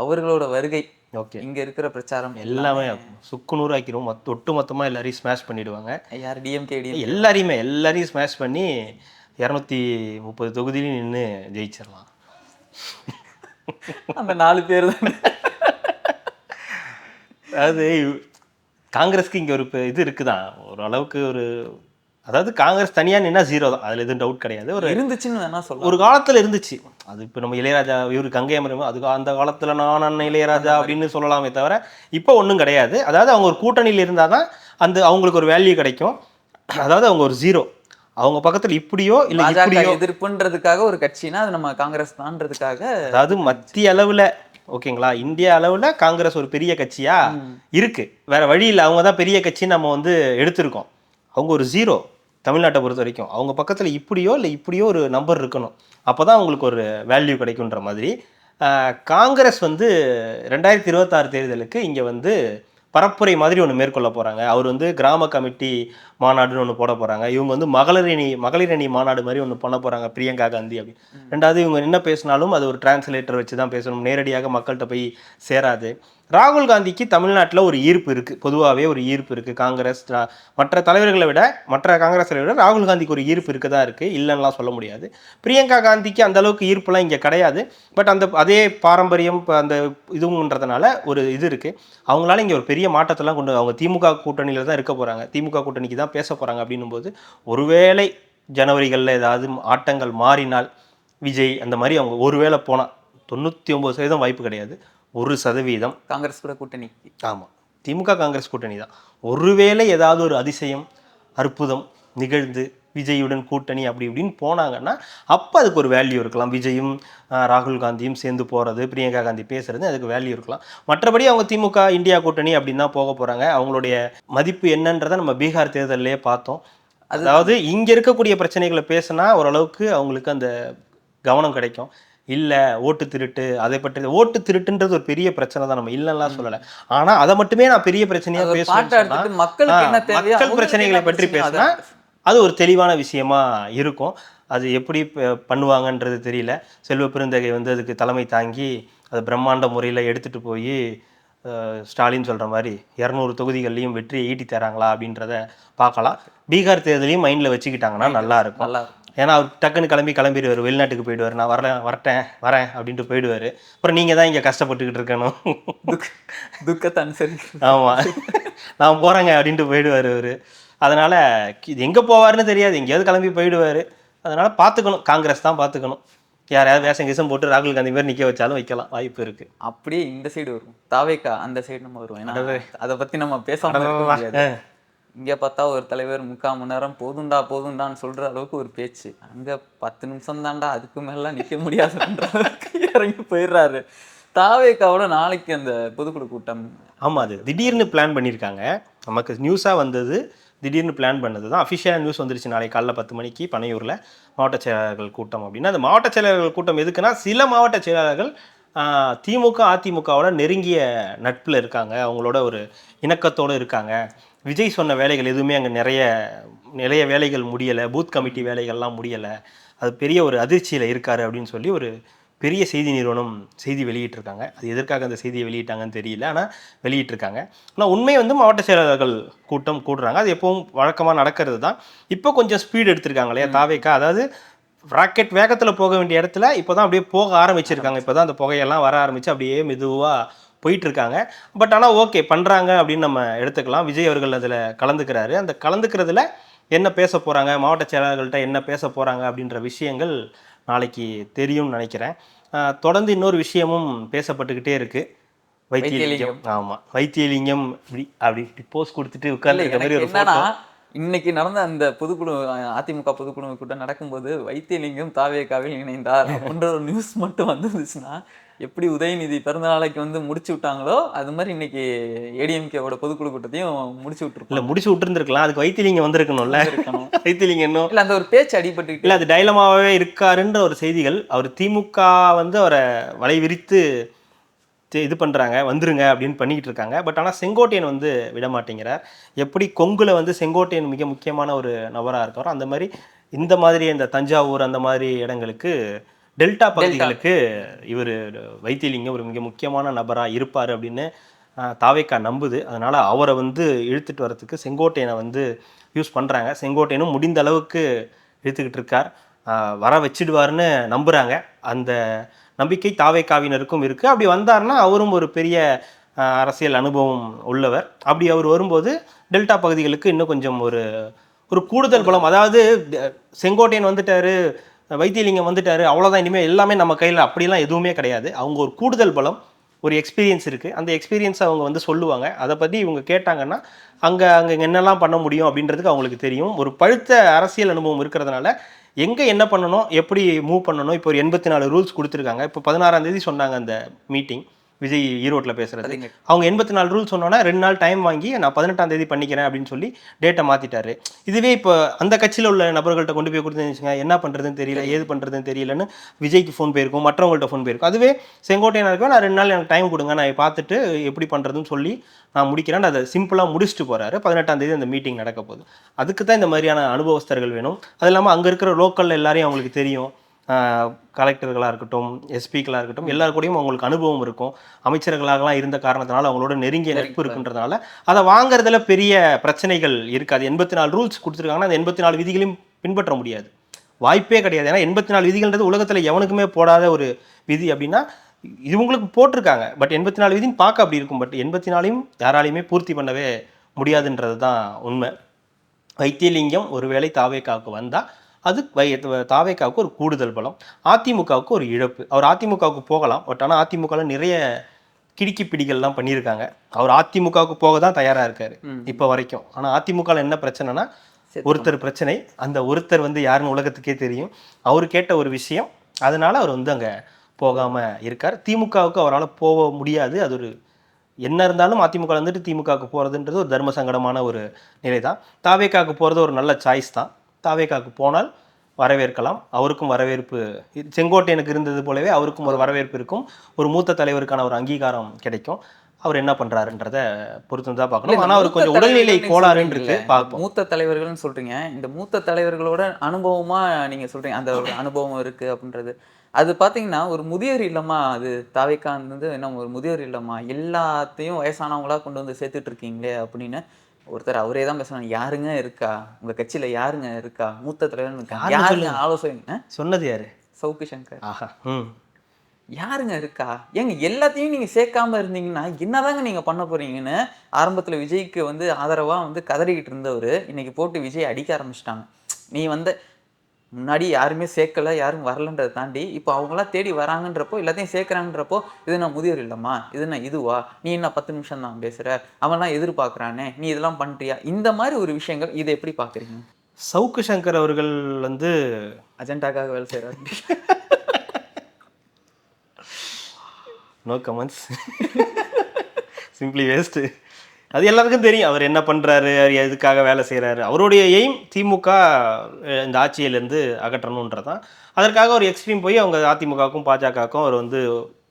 அவர்களோட வருகை ஓகே. இங்க இருக்கிற பிரச்சாரம் எல்லாமே சுக்குநூறு ஆக்கிரும். மொத்த ஒட்டு மொத்தமாக எல்லாரையும் ஸ்மாஷ் பண்ணிடுவாங்க. யார் டிஎம்கே டிஎம் எல்லாரையுமே எல்லாரையும் ஸ்மாஷ் பண்ணி இரநூத்தி முப்பது தொகுதியிலையும் நின்று ஜெயிச்சிடலாம். அந்த நாலு பேர் தான். அதாவது காங்கிரஸ்க்கு இங்கே ஒரு இது இருக்குதான் ஒரு அளவுக்கு ஒரு அதாவது காங்கிரஸ் தனியாக நின்னா ஜீரோ தான். அதில் எதுவும் டவுட் கிடையாது. ஒரு இருந்துச்சுன்னு வேணா சொல்லலாம். ஒரு காலத்துல இருந்துச்சு. அது இப்போ நம்ம இளையராஜா இவரு கங்கை அமரம் அது அந்த காலத்துல நான் அண்ணன் இளையராஜா அப்படின்னு சொல்லலாமே தவிர இப்போ ஒன்றும் கிடையாது. அதாவது அவங்க ஒரு கூட்டணியில் இருந்தால் தான் அந்த அவங்களுக்கு ஒரு வேல்யூ கிடைக்கும். அதாவது அவங்க ஒரு ஜீரோ அவங்க பக்கத்துல இப்படியோ இல்லை இப்படியோ எதிர்ப்புன்றதுக்காக ஒரு கட்சினா அது நம்ம காங்கிரஸ் தான்றதுக்காக அதாவது மத்திய அளவுல ஓகேங்களா? இந்தியா அளவில் காங்கிரஸ் ஒரு பெரிய கட்சியா இருக்கு. வேற வழி இல்லை. அவங்க தான் பெரிய கட்சி நம்ம வந்து எடுத்திருக்கோம். அவங்க ஒரு ஜீரோ தமிழ்நாட்டை பொறுத்த வரைக்கும். அவங்க பக்கத்தில் இப்படியோ இல்லை இப்படியோ ஒரு நம்பர் இருக்கணும். அப்போ தான் அவங்களுக்கு ஒரு வேல்யூ கிடைக்குன்ற மாதிரி. காங்கிரஸ் வந்து ரெண்டாயிரத்தி இருபத்தாறு தேர்தலுக்கு இங்கே வந்து பரப்புரை மாதிரி ஒன்று மேற்கொள்ள போகிறாங்க அவர் வந்து கிராம கமிட்டி மாநாடுன்னு ஒன்று போட போகிறாங்க இவங்க வந்து மகளிரணி மகளிரணி மாநாடு மாதிரி ஒன்று பண்ண போகிறாங்க பிரியங்கா காந்தி அப்படி. ரெண்டாவது இவங்க என்ன பேசினாலும் அது ஒரு டிரான்ஸ்லேட்டர் வச்சு தான் பேசணும். நேரடியாக மக்கள்கிட்ட போய் சேராது. ராகுல் காந்திக்கு தமிழ்நாட்டில் ஒரு ஈர்ப்பு இருக்குது பொதுவாகவே ஒரு ஈர்ப்பு இருக்குது காங்கிரஸ் மற்ற தலைவர்களை விட மற்ற காங்கிரஸ் விட ராகுல் காந்திக்கு ஒரு ஈர்ப்பு இருக்க. தான் இருக்குது இல்லைன்னா சொல்ல முடியாது. பிரியங்கா காந்திக்கு அந்த அளவுக்கு ஈர்ப்புலாம் இங்கே கிடையாது. பட் அந்த அதே பாரம்பரியம் இப்போ அந்த இதுவும்ன்றதுனால ஒரு இது இருக்குது அவங்களால இங்கே ஒரு பெரிய மாற்றத்தெல்லாம் கொண்டு அவங்க திமுக கூட்டணியில் தான் இருக்க போகிறாங்க திமுக கூட்டணிக்கு தான் பேச போகிறாங்க அப்படின்னும் போது ஒருவேளை ஜனவரிகளில் ஏதாவது ஆட்டங்கள் மாறினால் விஜய் அந்த மாதிரி அவங்க ஒருவேளை போனால் தொண்ணூற்றி ஒம்பது சதவீதம் வாய்ப்பு கிடையாது. ஒரு சதவீதம் காங்கிரஸ் கூட கூட்டணிக்கு ஆமாம் திமுக காங்கிரஸ் கூட்டணி தான். ஒருவேளை ஏதாவது ஒரு அதிசயம் அற்புதம் நிகழ்ந்து விஜயுடன் கூட்டணி அப்படி இப்படின்னு போனாங்கன்னா அப்போ அதுக்கு ஒரு வேல்யூ இருக்கலாம். விஜயும் ராகுல் காந்தியும் சேர்ந்து போகிறது பிரியங்கா காந்தி பேசுறது அதுக்கு வேல்யூ இருக்கலாம். மற்றபடி அவங்க திமுக இந்தியா கூட்டணி அப்படின்னு தான் போக போகிறாங்க அவங்களுடைய மதிப்பு என்னன்றதை நம்ம பீகார் தேர்தல்லையே பார்த்தோம். அதாவது இங்கே இருக்கக்கூடிய பிரச்சனைகளை பேசினா ஓரளவுக்கு அவங்களுக்கு அந்த கவனம் கிடைக்கும். இல்லை ஓட்டு திருட்டு அதை பற்றி ஓட்டு திருட்டுன்றது ஒரு பெரிய பிரச்சனை தான் நம்ம இல்லைன்னா சொல்லலை. ஆனா அதை மட்டுமே நான் பெரிய பிரச்சனையா அது ஒரு பேசுவேன் மக்கள் அவங்களுக்கு பிரச்சனைகளை பற்றி பேசினா அதை- ஒரு தெளிவான விஷயமா இருக்கும். அது எப்படி பண்ணுவாங்கன்றது தெரியல. செல்வ பெருந்தகை வந்து அதுக்கு தலைமை தாங்கி அது பிரம்மாண்ட முறையில் எடுத்துட்டு போய் ஸ்டாலின் சொல்ற மாதிரி இரநூறு தொகுதிகள்லையும் வெற்றியை ஈட்டி தராங்களா அப்படின்றத பார்க்கலாம். பீகார் தேர்தலையும் மைண்டில் வச்சுக்கிட்டாங்கன்னா நல்லா இருக்கும். ஏன்னா அவர் டக்குன்னு கிளம்பி கிளம்பிடுவார் வெளிநாட்டுக்கு போயிடுவார். நான் வரல வரட்டேன் வரேன் அப்படின்ட்டு போயிடுவார். அப்புறம் நீங்கள் தான் இங்கே கஷ்டப்பட்டுக்கிட்டு இருக்கணும். துக்க- துக்கத்தை அனுசரிக்கிறது ஆமாம் நான் போகிறேங்க அப்படின்ட்டு போயிடுவார் அவர். அதனால் இது எங்கே போவாருன்னு தெரியாது. எங்கேயாவது கிளம்பி போயிடுவார். அதனால் பார்த்துக்கணும் காங்கிரஸ் தான் பார்த்துக்கணும் யாரையாவது வேஷம் கீசம் போட்டு ராகுல் காந்தி மாதிரி நிற்க வச்சாலும் வைக்கலாம். வாய்ப்பு இருக்குது அப்படியே இந்த சைடு வரும். தாவேக்கா அந்த சைடு நம்ம வருவோம். அதை பத்தி நம்ம இருக்க முடியாது. இங்கே பார்த்தா ஒரு தலைவர் முக்கால் மணி நேரம் போதும்டா போதுண்டான்னு சொல்கிற அளவுக்கு ஒரு பேச்சு. அங்கே பத்து நிமிஷம் தாண்டா அதுக்கு மேலாம் நிற்க முடியாதுன்ற அளவுக்கு இறங்கி போயிடுறாரு. தாவேக்காவோட நாளைக்கு அந்த பொதுக்குழு கூட்டம். ஆமாம் அது திடீர்னு பிளான் பண்ணியிருக்காங்க. நமக்கு நியூஸாக வந்தது திடீர்னு பிளான் பண்ணது தான். அஃபிஷியலாக நியூஸ் வந்துருச்சு நாளைக்கு காலைல பத்து மணிக்கு பனையூரில் மாவட்ட செயலாளர்கள் கூட்டம் அப்படின்னா அந்த மாவட்ட செயலாளர்கள் கூட்டம் எதுக்குன்னா சில மாவட்ட செயலாளர்கள் திமுக அதிமுகவோட நெருங்கிய நட்பில் இருக்காங்க. அவங்களோட ஒரு இணக்கத்தோடு இருக்காங்க. விஜய் சொன்ன வேலைகள் எதுவுமே அங்கே நிறைய நிறைய வேலைகள் முடியலை. பூத் கமிட்டி வேலைகள்லாம் முடியலை. அது பெரிய ஒரு அதிர்ச்சியில் இருக்காரு அப்படின்னு சொல்லி ஒரு பெரிய செய்தி நிறுவனம் செய்தி வெளியிட்டிருக்காங்க. அது எதற்காக அந்த செய்தியை வெளியிட்டாங்கன்னு தெரியல. ஆனால் வெளியிட்டிருக்காங்க. ஆனால் உண்மை வந்து மாவட்ட செயலாளர்கள் கூட்டம் கூடுறாங்க. அது எப்பவும் வழக்கமாக நடக்கிறது தான். இப்போ கொஞ்சம் ஸ்பீடு எடுத்திருக்காங்க இல்லையா? தாவேக்கா அதாவது ராக்கெட் வேகத்தில் போக வேண்டிய இடத்துல இப்போ தான் அப்படியே போக ஆரம்பிச்சிருக்காங்க. இப்போ தான் அந்த புகையெல்லாம் வர ஆரம்பித்து அப்படியே மெதுவாக போயிட்டு இருக்காங்க பட் ஆனால் ஓகே பண்ணுறாங்க அப்படின்னு நம்ம எடுத்துக்கலாம். விஜய் அவர்கள் அதில் கலந்துக்கிறாரு. அந்த கலந்துக்கிறதுல என்ன பேச போகிறாங்க மாவட்ட செயலாளர்கள்ட்ட என்ன பேச போகிறாங்க அப்படின்ற விஷயங்கள் நாளைக்கு தெரியும்னு நினைக்கிறேன். தொடர்ந்து இன்னொரு விஷயமும் பேசப்பட்டுக்கிட்டே இருக்கு. வைத்தியலிங்கம். ஆமாம் வைத்தியலிங்கம் இப்படி அப்படி இப்படி போஸ் கொடுத்துட்டு உட்கார்ந்து மாதிரி ஒரு. இன்னைக்கு நடந்த அந்த பொதுக்குழு அதிமுக பொதுக்குழு கூட்டம் நடக்கும்போது வைத்தியலிங்கம் தாவேக்காவில் இணைந்தார் அப்படின்ற ஒரு நியூஸ் மட்டும் வந்துருந்துச்சுன்னா எப்படி உதயநிதி பிறந்த நாளைக்கு வந்து முடிச்சு விட்டாங்களோ அது மாதிரி இன்னைக்கு ஏடிஎம்கேவோட பொதுக்குழு கூட்டத்தையும் முடிச்சு இல்ல விட்டுருப்பாங்க முடிச்சு விட்டுருந்துருக்கலாம். அதுக்கு வைத்தியலிங்கம் வந்திருக்கணும்ல. வைத்தியலிங்கம் இன்னும். இல்ல அந்த ஒரு பேச்சு அடிபட்டுக்கிட்டு. இல்ல அது டைலமாவே இருக்காருன்ற ஒரு செய்திகள். அவர் திமுக வந்து அவரை வலை விரித்து இது பண்றாங்க வந்துருங்க அப்படின்னு பண்ணிக்கிட்டு இருக்காங்க. பட் ஆனா செங்கோட்டையன் வந்து விட மாட்டேங்கிறார் எப்படி கொங்குல வந்து செங்கோட்டையன் மிக முக்கியமான ஒரு நபரா இருக்காரோ அந்த மாதிரி இந்த மாதிரி இந்த தஞ்சாவூர் அந்த மாதிரி இடங்களுக்கு டெல்டா பகுதிகளுக்கு இவர் வைத்தியலிங்கம் ஒரு மிக முக்கியமான நபரா இருப்பார் அப்படின்னு தாவேக்கா நம்புது. அதனால அவரை வந்து இழுத்துட்டு வரதுக்கு செங்கோட்டையனை வந்து யூஸ் பண்றாங்க. செங்கோட்டையனும் முடிந்த அளவுக்கு இழுத்துக்கிட்டு இருக்கார். வர வச்சிடுவாருன்னு நம்புறாங்க. அந்த நம்பிக்கை தாவேக்காவினருக்கும் இருக்கு. அப்படி வந்தாருன்னா அவரும் ஒரு பெரிய அரசியல் அனுபவம் உள்ளவர். அப்படி அவர் வரும்போது டெல்டா பகுதிகளுக்கு இன்னும் கொஞ்சம் ஒரு ஒரு கூடுதல் பலம். அதாவது செங்கோட்டையன் வந்துட்டாரு. வைத்தியலிங்கம் வந்துட்டார் அவ்வளோதான் இனிமேல் எல்லாமே நம்ம கையில் அப்படிலாம் எதுவுமே கிடையாது. அவங்க ஒரு கூடுதல் பலம் ஒரு எக்ஸ்பீரியன்ஸ் இருக்குது அந்த எக்ஸ்பீரியன்ஸை அவங்க வந்து சொல்லுவாங்க. அதை பற்றி இவங்க கேட்டாங்கன்னா அங்கே அங்கே என்னெல்லாம் பண்ண முடியும் அப்படின்றதுக்கு அவங்களுக்கு தெரியும். ஒரு பழுத்த அரசியல் அனுபவம் இருக்கிறதுனால எங்கே என்ன பண்ணணும் எப்படி மூவ் பண்ணணும் இப்போ ஒரு எண்பத்தி நாலு ரூல்ஸ் கொடுத்துருக்காங்க. இப்போ பதினாறாம் தேதி சொன்னாங்க அந்த மீட்டிங் விஜய் ஈரோட்டில் பேசுறது. சரிங்க. அவங்க எண்பத்தி நாலு ரூல் சொன்னோன்னா ரெண்டு நாள் டைம் வாங்கி நான் பதினெட்டாம் தேதி பண்ணிக்கிறேன் அப்படின்னு சொல்லி டேட்டை மாத்திட்டாரு. இதுவே இப்போ அந்த கட்சியில் உள்ள நபர்கள்ட்ட கொண்டு போய் கொடுத்துருந்துச்சுங்க என்ன பண்றதுன்னு தெரியல ஏது பண்றதுன்னு தெரியலன்னு விஜய்க்கு ஃபோன் போயிருக்கும் மற்றவங்கள்ட்ட ஃபோன் போயிருக்கும். அதுவே செங்கோட்டையனா இருக்கோ நான் ரெண்டு நாள் எனக்கு டைம் கொடுங்க நான் பார்த்துட்டு எப்படி பண்றதுன்னு சொல்லி நான் முடிக்கிறேன். அதை சிம்பிளாக முடிச்சுட்டு போறாரு. பதினெட்டாம் தேதி அந்த மீட்டிங் நடக்க போகுது. அதுக்கு தான் இந்த மாதிரியான அனுபவஸ்தர்கள் வேணும். அது இல்லாமல் அங்கே இருக்கிற லோக்கல் எல்லாரையும் அவங்களுக்கு தெரியும். கலெக்டர்களாக இருக்கட்டும் எஸ்பிக்களாக இருக்கட்டும் எல்லார் கூடயும் அவங்களுக்கு அனுபவம் இருக்கும். அமைச்சர்களாகலாம் இருந்த காரணத்தினால அவங்களோட நெருங்கிய நட்பு இருக்குன்றதுனால அதை வாங்குறதுல பெரிய பிரச்சனைகள் இருக்காது எண்பத்தி நாலு ரூல்ஸ் கொடுத்துருக்காங்கன்னா அந்த எண்பத்தி நாலு விதிகளையும் பின்பற்ற முடியாது. வாய்ப்பே கிடையாது. ஏன்னா எண்பத்தி நாலு விதிகள்ன்றது உலகத்தில் எவனுக்குமே போடாத ஒரு விதி அப்படின்னா இவங்களுக்கு போட்டிருக்காங்க. பட் எண்பத்தி நாலு விதின்னு பார்க்க அப்படி இருக்கும். பட் எண்பத்தி நாலையும் யாராலையுமே பூர்த்தி பண்ணவே முடியாதுன்றது தான் உண்மை. வைத்தியலிங்கம் ஒருவேளை தாவேக்காவுக்கு வந்தால் அது வை தாவேக்காவுக்கு ஒரு கூடுதல் பலம் அதிமுகவுக்கு ஒரு இழப்பு. அவர் அதிமுகவுக்கு போகலாம் பட் ஆனால் அதிமுகவில் நிறைய கிடுக்கி பிடிகள்லாம் பண்ணியிருக்காங்க. அவர் அதிமுகவுக்கு போக தான் தயாராக இருக்காரு இப்போ வரைக்கும். ஆனால் அதிமுகவில் என்ன பிரச்சனைனா ஒருத்தர் பிரச்சனை அந்த ஒருத்தர் வந்து யாருன்னு உலகத்துக்கே தெரியும். அவர் கேட்ட ஒரு விஷயம் அதனால அவர் வந்து அங்கே போகாமல் இருக்கார். திமுகவுக்கு அவரால் போக முடியாது அது ஒரு என்ன இருந்தாலும் அதிமுக வந்துட்டு திமுகவுக்கு போகிறதுன்றது ஒரு தர்ம சங்கடமான ஒரு நிலை தான் தாவேக்காவுக்கு போகிறது ஒரு நல்ல சாய்ஸ் தான். தாவேக்காவுக்கு போனால் வரவேற்கலாம். அவருக்கும் வரவேற்பு செங்கோட்டையனுக்கு இருந்தது போலவே அவருக்கும் ஒரு வரவேற்பு இருக்கும். ஒரு மூத்த தலைவருக்கான ஒரு அங்கீகாரம் கிடைக்கும். அவர் என்ன பண்றாருன்றத பொறுத்து தான் பார்க்கணும் ஆனால் அவர் கொஞ்சம் உடல்நிலை கோளாறுன்னு இருக்கு. மூத்த தலைவர்கள்னு சொல்றீங்க. இந்த மூத்த தலைவர்களோட அனுபவமா நீங்க சொல்றீங்க. அந்த ஒரு அனுபவம் இருக்கு அப்படின்றது. அது பாத்தீங்கன்னா ஒரு முதியோர் இல்லமா அது தாவைக்கா வந்து என்ன ஒரு முதியோர் இல்லமா எல்லாத்தையும் வயசானவங்களா கொண்டு வந்து சேர்த்துட்டு இருக்கீங்களே அப்படின்னு ஒருத்தர் அவரே தான் பேசுறாங்க யாருங்க இருக்கா? உங்க கட்சியில யாருங்க இருக்கா? மூத்த தலைவர்னு இருக்கா? யாருங்க. ஆலோசனை? சொன்னது யாரு? சவுக்கு சங்கர். ஆஹா யாருங்க இருக்கா? ஏங்க எல்லாத்தையும் நீங்க சேர்க்காம இருந்தீங்கன்னா என்னதாங்க நீங்க பண்ண போறீங்கன்னு ஆரம்பத்துல விஜய்க்கு வந்து ஆதரவா வந்து கதறிக்கிட்டு இருந்தவர். இன்னைக்கு போட்டு விஜய் அடிக்க ஆரம்பிச்சிட்டாங்க. நீ வந்து முன்னாடி யாருமே சேர்க்கல யாரும் வரலன்றதை தாண்டி இப்போ அவங்களாம் தேடி வராங்கன்றப்போ எல்லாத்தையும் சேர்க்குறாங்கன்றப்போ இது நான் முதியோர் இல்லம்மா? இது நான் இதுவா? நீ என்ன பத்து நிமிஷம் தான் பேசுற? அவன்லாம் எதிர்பார்க்கறானே? நீ இதெல்லாம் பண்றியா? இந்த மாதிரி ஒரு விஷயங்கள் இதை எப்படி பாக்குறீங்க சவுக்கு சங்கர் அவர்கள் வந்து அஜெண்டாக்காக வேலை செய்யறாரு நோ கமெண்ட்ஸ் சிம்பிளி வேஸ்ட்டு அது எல்லாருக்கும் தெரியும். அவர் என்ன பண்ணுறாரு எதுக்காக வேலை செய்கிறாரு அவருடைய எய்ம் திமுக இந்த ஆட்சியிலேருந்து அகற்றணுன்றதான் அதற்காக ஒரு எக்ஸ்ட்ரீம் போய் அவங்க அதிமுகவுக்கும் பாஜகவுக்கும் அவர் வந்து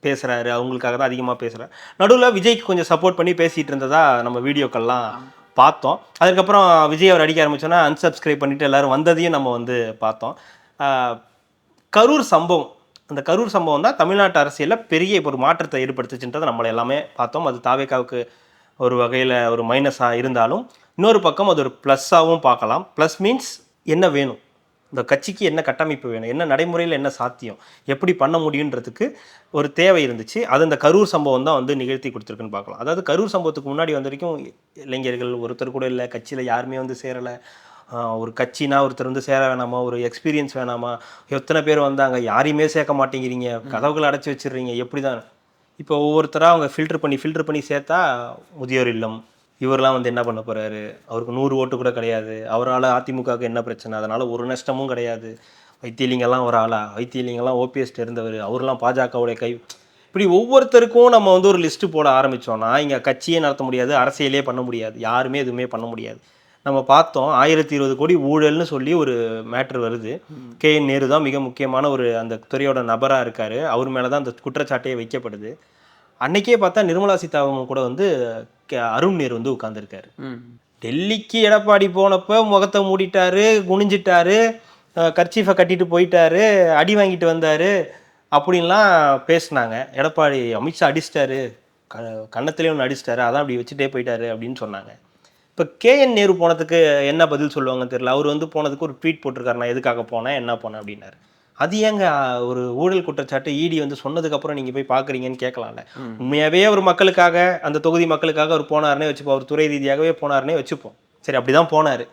பேசுகிறாரு அவங்களுக்காக தான் அதிகமாக பேசுகிறார் நடுவில் விஜய்க்கு கொஞ்சம் சப்போர்ட் பண்ணி பேசிகிட்டு இருந்ததா நம்ம வீடியோக்கள்லாம் பார்த்தோம். அதுக்கப்புறம் விஜய் அவர் அடிக்க ஆரம்பிச்சோன்னா அன்சப்ஸ்கிரைப் பண்ணிட்டு எல்லாரும் வந்ததையும் நம்ம வந்து பார்த்தோம். கரூர் சம்பவம். அந்த கரூர் சம்பவம் தான் தமிழ்நாட்டு அரசியலில் பெரிய இப்போ ஒரு மாற்றத்தை ஏற்படுத்துச்சுன்றதை நம்மளை எல்லாமே பார்த்தோம். அது தாவேக்காவுக்கு ஒரு வகையில் ஒரு மைனஸாக இருந்தாலும் இன்னொரு பக்கம் அது ஒரு ப்ளஸ்ஸாகவும் பார்க்கலாம். ப்ளஸ் மீன்ஸ் என்ன வேணும்? இந்த கட்சிக்கு என்ன கட்டமைப்பு வேணும்? என்ன நடைமுறையில் என்ன சாத்தியம்? எப்படி பண்ண முடியுன்றதுக்கு ஒரு தேவை இருந்துச்சு. அது இந்த கரூர் சம்பவம் தான் வந்து நிகழ்த்தி கொடுத்துருக்குன்னு பார்க்கலாம். அதாவது கரூர் சம்பவத்துக்கு முன்னாடி வந்த வரைக்கும் இளைஞர்கள் ஒருத்தர் கூட இல்லை கட்சியில் யாருமே வந்து சேரலை. ஒரு கட்சினா ஒருத்தர் வந்து சேர வேணாமா? ஒரு எக்ஸ்பீரியன்ஸ் வேணாமா? எத்தனை பேர் வந்தாங்க? யாரையுமே சேர்க்க மாட்டேங்கிறீங்க. கதவுகளை அடைச்சி வச்சிடுறீங்க. எப்படி தான் இப்போ ஒவ்வொருத்தராக அவங்க ஃபில்டர் பண்ணி ஃபில்டர் பண்ணி சேர்த்தா முதியோர் இல்லம். இவரெலாம் வந்து என்ன பண்ண போகிறாரு அவருக்கு நூறு ஓட்டு கூட கிடையாது. அவரால் அதிமுகவுக்கு என்ன பிரச்சனை? அதனால் ஒரு நஷ்டமும் கிடையாது. வைத்தியலிங்கெல்லாம் ஒரு ஆளா? வைத்தியலிங்கெல்லாம் ஓபிஎஸ்ட் இருந்தவர். அவரெல்லாம் பாஜகவுடைய கை இப்படி ஒவ்வொருத்தருக்கும் நம்ம வந்து ஒரு லிஸ்ட்டு போட ஆரம்பித்தோன்னா இங்கே கட்சியே நடத்த முடியாது அரசியலே பண்ண முடியாது. யாருமே எதுவுமே பண்ண முடியாது. நம்ம பார்த்தோம் ஆயிரத்தி இருபது கோடி ஊழல்னு சொல்லி ஒரு மேட்ரு வருது. கே என் நேரு தான் மிக முக்கியமான ஒரு அந்த துறையோட நபராக இருக்காரு. அவர் மேலே தான் அந்த குற்றச்சாட்டே வைக்கப்படுது. அன்னைக்கே பார்த்தா நிர்மலா சீதாராமன் கூட வந்து கே- அருண் நேரு வந்து உட்கார்ந்திருக்காரு. ம். டெல்லிக்கு எடப்பாடி போனப்ப முகத்தை மூடிட்டாரு குனிஞ்சிட்டாரு கர்ச்சீஃபை கட்டிட்டு போயிட்டாரு அடி வாங்கிட்டு வந்தாரு அப்படின்லாம் பேசுனாங்க. எடப்பாடி அமித்ஷா அடிச்சிட்டாரு. க கன்னத்துலேயே ஒன்று அடிச்சிட்டாரு அதான் அப்படி வச்சுட்டே போயிட்டாரு அப்படின்னு சொன்னாங்க. இப்போ கேஎன் நேரு போனதுக்கு என்ன பதில் சொல்லுவாங்கன்னு தெரியல. அவர் வந்து போனதுக்கு ஒரு ட்வீட் போட்டிருக்காரு. நான் எதுக்காக போனேன் என்ன போனேன் அப்படின்னாரு. அது ஏங்க ஒரு ஊழல் குற்றச்சாட்டு இடி வந்து சொன்னதுக்கப்புறம் நீங்கள் போய் பார்க்குறீங்கன்னு கேட்கலாம்ல உண்மையாகவே அவர் மக்களுக்காக அந்த தொகுதி மக்களுக்காக அவர் போனாருனே வச்சுப்போம். அவர் துறை ரீதியாகவே போனாருனே வச்சுப்போம். சரி அப்படி தான் போனார்.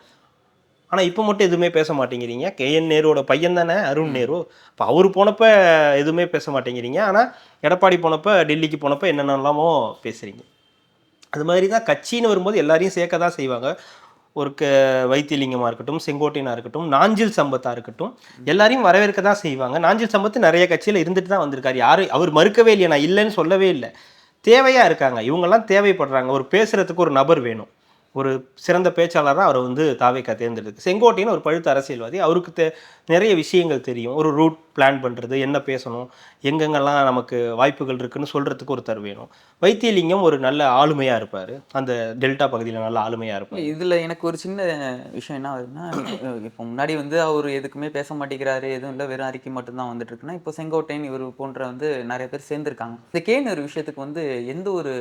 ஆனால் இப்போ மட்டும் எதுவுமே பேச மாட்டேங்கிறீங்க. கேஎன் நேருவோட பையன் தானே அருண் நேரு. இப்போ அவர் போனப்ப எதுவுமே பேச மாட்டேங்கிறீங்க. ஆனால் எடப்பாடி போனப்ப டெல்லிக்கு போனப்ப என்னென்னலாமோ பேசுகிறீங்க அது மாதிரி தான் கட்சின்னு வரும்போது எல்லாரையும் சேர்க்க தான் செய்வாங்க. ஒரு க வைத்தியலிங்கமாக இருக்கட்டும் செங்கோட்டையனாக இருக்கட்டும் நாஞ்சில் சம்பத்தாக இருக்கட்டும் எல்லாரையும் வரவேற்க தான் செய்வாங்க. நாஞ்சில் சம்பத்து நிறைய கட்சியில் இருந்துட்டு தான் வந்திருக்காரு. யாரும் அவர் மறுக்கவே இல்லையா? நான் இல்லைன்னு சொல்லவே இல்லை. தேவையாக இருக்காங்க. இவங்கெல்லாம் தேவைப்படுறாங்க. ஒரு பேசுகிறதுக்கு ஒரு நபர் வேணும். ஒரு சிறந்த பேச்சாளராக அவரை வந்து தாவேக்கா தேர்ந்தெடுக்கு செங்கோட்டையன் ஒரு பழுத்த அரசியல்வாதி. அவருக்கு தே நிறைய விஷயங்கள் தெரியும். ஒரு ரூட் பிளான் பண்ணுறது என்ன பேசணும் எங்கெங்கெல்லாம் நமக்கு வாய்ப்புகள் இருக்குன்னு சொல்கிறதுக்கு ஒருத்தர் வேணும். வைத்தியலிங்கம் ஒரு நல்ல ஆளுமையாக இருப்பார். அந்த டெல்டா பகுதியில் நல்ல ஆளுமையாக இருப்பார். இதில் எனக்கு ஒரு சின்ன விஷயம் என்ன ஆகுதுன்னா இப்போ முன்னாடி வந்து அவர் எதுக்குமே பேச மாட்டேங்கிறாரு எதுவும் இல்லை வெறும் அறிக்கை மட்டும்தான் வந்துட்டு இருக்குன்னா இப்போ செங்கோட்டையன் இவர் போன்ற வந்து நிறைய பேர் சேர்ந்துருக்காங்க. இந்த கேன் ஒரு விஷயத்துக்கு வந்து எந்த ஒரு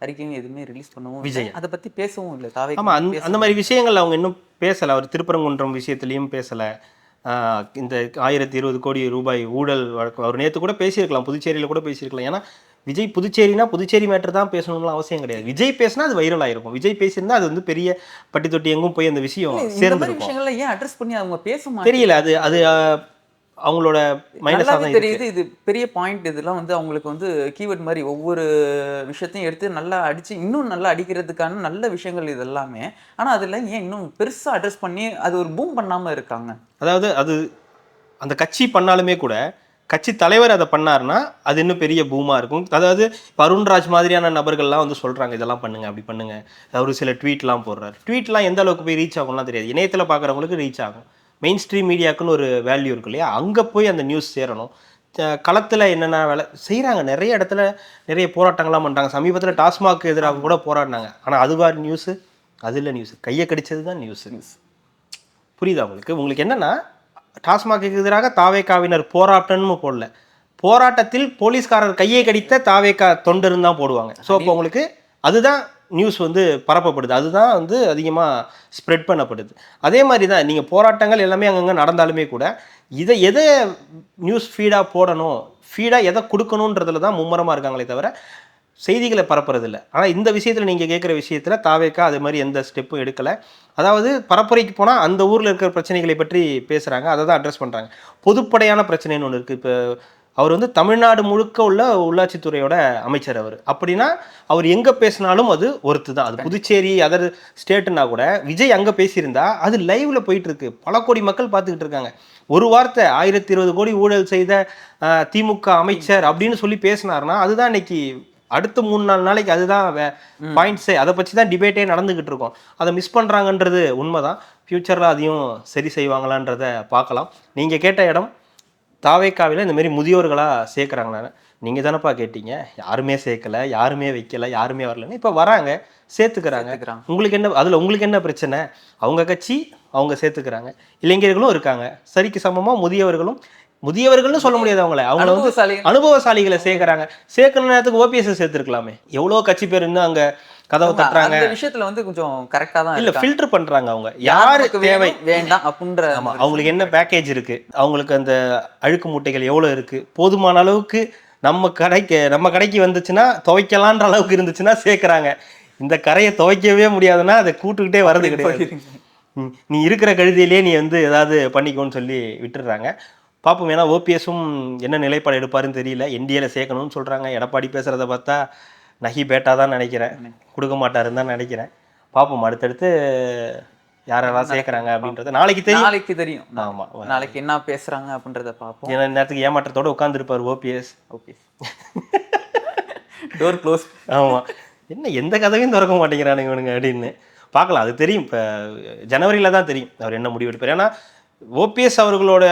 அறிக்கையும் எதுவுமே ரிலீஸ் பண்ணவும். விஜய். அதை பத்தி பேசவும் இல்லை. தாவே ஆமாம் அந்த மாதிரி விஷயங்கள் அவங்க இன்னும் பேசலை. அவர் திருப்பரங்குன்றம் விஷயத்துலையும் பேசலை. இந்த ஆயிரத்தி இருபது கோடி ரூபாய் ஊழல் வழக்கு. அவர் நேற்று கூட பேசியிருக்கலாம். புதுச்சேரியில் கூட பேசியிருக்கலாம். ஏன்னா விஜய் புதுச்சேரினா புதுச்சேரி மேட்டர் தான் பேசணும்னு அவசியம் கிடையாது. விஜய் பேசினா அது வைரல் ஆயிருக்கும். விஜய் பேசியிருந்தா அது வந்து பெரிய பட்டி தொட்டி எங்கும் போய் அந்த விஷயம் சேர்ந்துருக்கும். விஷயங்கள்ல ஏன் அட்ரஸ் பண்ணி அவங்க பேச தெரியல. அது அது அவங்களோட மைனஸாக தெரியுது. இது பெரிய பாயிண்ட் இதெல்லாம் வந்து அவங்களுக்கு வந்து கீவேர்ட் மாதிரி ஒவ்வொரு விஷயத்தையும் எடுத்து நல்லா அடிச்சு இன்னும் நல்லா அடிக்கிறதுக்கான நல்ல விஷயங்கள் இது எல்லாமே. ஆனா அதுல ஏன் இன்னும் பெருசா அட்ரஸ் பண்ணி அது ஒரு பூம் பண்ணாம இருக்காங்க? அதாவது அது அந்த கட்சி பண்ணாலுமே கூட கட்சி தலைவர் அதை பண்ணாருன்னா அது இன்னும் பெரிய பூமாக இருக்கும். அதாவது அருண்ராஜ் மாதிரியான நபர்கள்லாம் வந்து சொல்கிறாங்க இதெல்லாம் பண்ணுங்க அப்படி பண்ணுங்க. அவர் சில ட்வீட்லாம் போடுறாரு. ட்வீட்லாம் எந்த அளவுக்கு போய் ரீச் ஆகும்லாம் தெரியாது. இணையத்தில் பார்க்குறவங்களுக்கு ரீச் ஆகும். மெயின் ஸ்ட்ரீம் மீடியாக்குன்னு ஒரு வேல்யூ இருக்கு இல்லையா? அங்கே போய் அந்த நியூஸ் சேரணும். களத்தில் என்னென்ன வேலை? செய்கிறாங்க நிறைய இடத்துல நிறைய போராட்டங்கள்லாம் பண்ணுறாங்க சமீபத்தில் டாஸ்மாக் எதிராக கூட போராடினாங்க. ஆனால் அதுவா நியூஸு அது இல்லை நியூஸ் கையை கடிச்சது தான் நியூஸு புரியுதா உங்களுக்கு? உங்களுக்கு என்னன்னா டாஸ்மாக்கு எதிராக தாவேக்காவினர் போராட்டம்னு போடல. போராட்டத்தில் போலீஸ்காரர் கையை கடித்த தாவேக்கா தொண்டர்னு தான் போடுவாங்க. ஸோ அப்போ உங்களுக்கு அதுதான் நியூஸ் வந்து பரப்பப்படுது. அதுதான் வந்து அதிகமாக ஸ்ப்ரெட் பண்ணப்படுது. அதே மாதிரி தான் நீங்கள் போராட்டங்கள் எல்லாமே அங்கங்கே நடந்தாலுமே கூட இதை எதை நியூஸ் ஃபீடாக போடணும் ஃபீடாக எதை கொடுக்கணுன்றதுல தான் மும்முரமாக இருக்காங்களே தவிர செய்திகளை பரப்புறதில்ல. ஆனால் இந்த விஷயத்தில் நீங்கள் கேட்குற விஷயத்தில் தாவேக்கா அது மாதிரி எந்த ஸ்டெப்பும் எடுக்கலை. அதாவது பரப்புரைக்கு போனால் அந்த ஊரில் இருக்கிற பிரச்சனைகளை பற்றி பேசுகிறாங்க அதை தான் அட்ரஸ் பண்ணுறாங்க பொதுப்படையான பிரச்சனைன்னு ஒன்று இருக்குது இப்போ அவர் வந்து தமிழ்நாடு முழுக்க உள்ள உள்ளாட்சித்துறையோட அமைச்சர் அவர். அப்படின்னா அவர் எங்கே பேசினாலும் அது ஒருத்து தான். அது புதுச்சேரி அதர் ஸ்டேட்டுனா கூட விஜய் அங்கே பேசியிருந்தா அது லைவ்ல போயிட்டு இருக்கு பல கோடி மக்கள் பார்த்துக்கிட்டு இருக்காங்க. ஒரு வார்த்தை ஆயிரத்தி இருபது கோடி ஊழல் செய்த திமுக அமைச்சர் அப்படின்னு சொல்லி பேசினாருன்னா அதுதான் இன்னைக்கு அடுத்த மூணு நாலு நாளைக்கு அதுதான் பாயிண்ட்ஸே அதை பற்றி தான் டிபேட்டே நடந்துக்கிட்டு இருக்கோம். அதை மிஸ் பண்ணுறாங்கன்றது உண்மைதான். ஃப்யூச்சரில் அதையும் சரி செய்வாங்களான்றத பார்க்கலாம். நீங்கள் கேட்ட இடம் தாவேக்காவில் இந்த மாதிரி முதியோர்களாக சேர்க்குறாங்களான்னு நீங்கள் தானப்பா கேட்டீங்க. யாருமே சேர்க்கல யாருமே வைக்கல யாருமே வரலன்னு இப்போ வராங்க சேர்த்துக்கிறாங்க. உங்களுக்கு என்ன அதில் உங்களுக்கு என்ன பிரச்சனை? அவங்க கட்சி அவங்க சேர்த்துக்கிறாங்க இளைஞர்களும் இருக்காங்க. சரிக்கு சமமாக முதியவர்களும் முதியவர்கள்னு சொல்ல முடியாது அவங்கள. அவங்கள வந்து அனுபவசாலிகள். அனுபவசாலிகளை சேர்க்கறாங்க சேர்க்கணும் நேரத்துக்கு ஓபிஎஸ் சேர்த்துருக்கலாமே எவ்வளோ கட்சி பேர் இன்னும் அங்க கதவை தட்டுறாங்க. அந்த விஷயத்துல வந்து கொஞ்சம் கரெக்டா தான் இல்ல. ஃபில்டர் பண்றாங்க அவங்க. யாரு நமக்கு தேவை? வேண்டாம் அப்படின்ற அவங்களுக்கு என்ன பேக்கேஜ் இருக்கு? அவங்களுக்கு அந்த அழுக்கு மூட்டைகள் எவ்வளவு இருக்கு? போதுமான அளவுக்கு நம்ம கடைக்கு நம்ம கடைக்கு வந்துச்சுன்னா துவைக்கலான்ற அளவுக்கு இருந்துச்சுன்னா சேர்க்கறாங்க. இந்த கரையை துவைக்கவே முடியாதுன்னா அதை கூட்டுக்கிட்டே வரது கிடையாது. நீ இருக்கிற கழுதியிலே நீ வந்து ஏதாவது பண்ணிக்கோன்னு சொல்லி விட்டுடுறாங்க. பார்ப்போம் ஏன்னா ஓபிஎஸும் என்ன நிலைப்பாடு எடுப்பாருன்னு தெரியல. என்டிஏல சேர்க்கணும்னு சொல்றாங்க. எடப்பாடி பேசுறத பார்த்தா நகி பேட்டா தான் நினைக்கிறேன். கொடுக்க மாட்டாருன்னு தான் நினைக்கிறேன். பார்ப்போம் அடுத்தடுத்து யாரெல்லாம் சேர்க்கறாங்க அப்படின்றது நாளைக்கு தெரியும். நாளைக்கு தெரியும். ஆமா. நாளைக்கு என்ன பேசுறாங்க அப்படின்றத பார்ப்போம் ஏன்னா நேரத்துக்கு ஏமாற்றத்தோட உட்காந்துருப்பார் ஓபிஎஸ். ஓகே. டோர் க்ளோஸ் ஆமா. என்ன எந்த கதவையும் திறக்க மாட்டேங்கிறானுங்க இவனுங்க அப்படின்னு. பார்க்கலாம் அது தெரியும். இப்போ ஜனவரியில தான் தெரியும். அவர் என்ன முடிவு எடுப்பார் ஏன்னா ஓபிஎஸ் அவர்களோட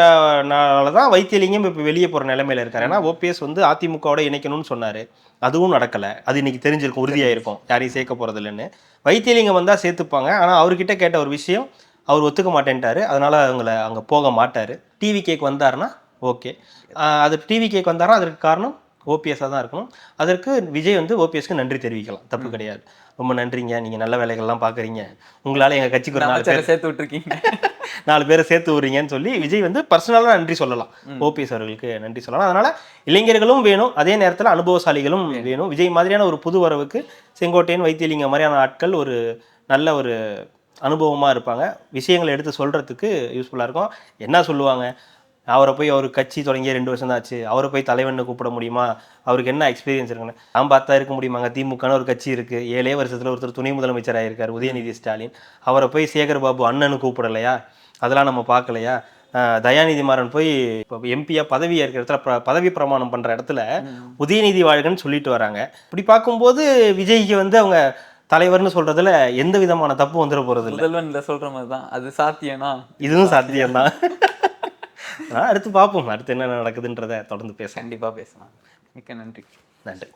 நால தான் வைத்தியலிங்கம் இப்போ வெளியே போகிற நிலைமையில இருக்காரு. ஏன்னா ஓபிஎஸ் வந்து அதிமுகவோட இணைக்கணும்னு சொன்னார். அதுவும் நடக்கலை. அது இன்னைக்கு தெரிஞ்சிருக்கும் உறுதியாயிருக்கும். யாரையும் சேர்க்க போகிறது இல்லைன்னு. வைத்தியலிங்கம் வந்தால் சேர்த்துப்பாங்க. ஆனால் அவர்கிட்ட கேட்ட ஒரு விஷயம் அவர் ஒத்துக்க மாட்டேன்ட்டாரு. அதனால அவங்கள அங்கே போக மாட்டார். டிவி கேக் வந்தாருன்னா ஓகே. அது டிவி கேக் வந்தாருன்னா அதற்கு காரணம் ஓபிஎஸ்ஸாக தான் இருக்கணும். அதற்கு விஜய் வந்து ஓபிஎஸ்க்கு நன்றி தெரிவிக்கலாம். தப்பு கிடையாது. ரொம்ப நன்றிங்க. நீங்கள் நல்ல வேலைகள்லாம் பார்க்குறீங்க உங்களால் எங்கள் கட்சிக்கு ஒரு நாலு பேர் சேர்த்து விட்டுருக்கீங்க. நாலு பேரை சேர்த்து விடுறீங்கன்னு சொல்லி விஜய் வந்து பர்சனலாக நன்றி சொல்லலாம். ஓபிஎஸ் அவர்களுக்கு நன்றி சொல்லலாம். அதனால இளைஞர்களும் வேணும். அதே நேரத்தில் அனுபவசாலிகளும் வேணும். விஜய் மாதிரியான ஒரு புது வரவுக்கு செங்கோட்டையன் வைத்தியலிங்க மாதிரியான ஆட்கள் ஒரு நல்ல ஒரு அனுபவமாக இருப்பாங்க. விஷயங்களை எடுத்து சொல்கிறதுக்கு யூஸ்ஃபுல்லாக இருக்கும். என்ன சொல்லுவாங்க? அவரை போய் அவர் கட்சி தொடங்கிய ரெண்டு வருஷம் தான் ஆச்சு. அவரை போய் தலைவன்னு கூப்பிட முடியுமா? அவருக்கு என்ன எக்ஸ்பீரியன்ஸ் இருக்குன்னு? நான் பார்த்தா இருக்க முடியுமாங்க? திமுகன்னு ஒரு கட்சி இருக்குது ஏழே வருஷத்தில் ஒருத்தர் துணை முதலமைச்சராக இருக்கார் உதயநிதி ஸ்டாலின். அவரை போய் சேகர் பாபு அண்ணன்னு கூப்பிடலையா? அதெல்லாம் நம்ம பார்க்கலையா? தயாநிதி மாறன் போய் இப்போ எம்பியா பதவி ஏற்கிற இடத்துல பதவி பிரமாணம் பண்ற இடத்துல உதயநிதி வாழ்கன்னு சொல்லிட்டு வராங்க. இப்படி பார்க்கும்போது விஜய்க்கு வந்து அவங்க தலைவர்னு சொல்றதுல எந்த விதமான தப்பு வந்துட போறது இல்லை முதல்வன் சொல்ற மாதிரி தான் அது சாத்தியம்னா? இதுவும் சாத்தியம்தான். ஆனா, அடுத்து பார்ப்போம். அடுத்து என்ன நடக்குதுன்றதை தொடர்ந்து பேச கண்டிப்பா பேசலாம். மிக்க நன்றி. நன்றி.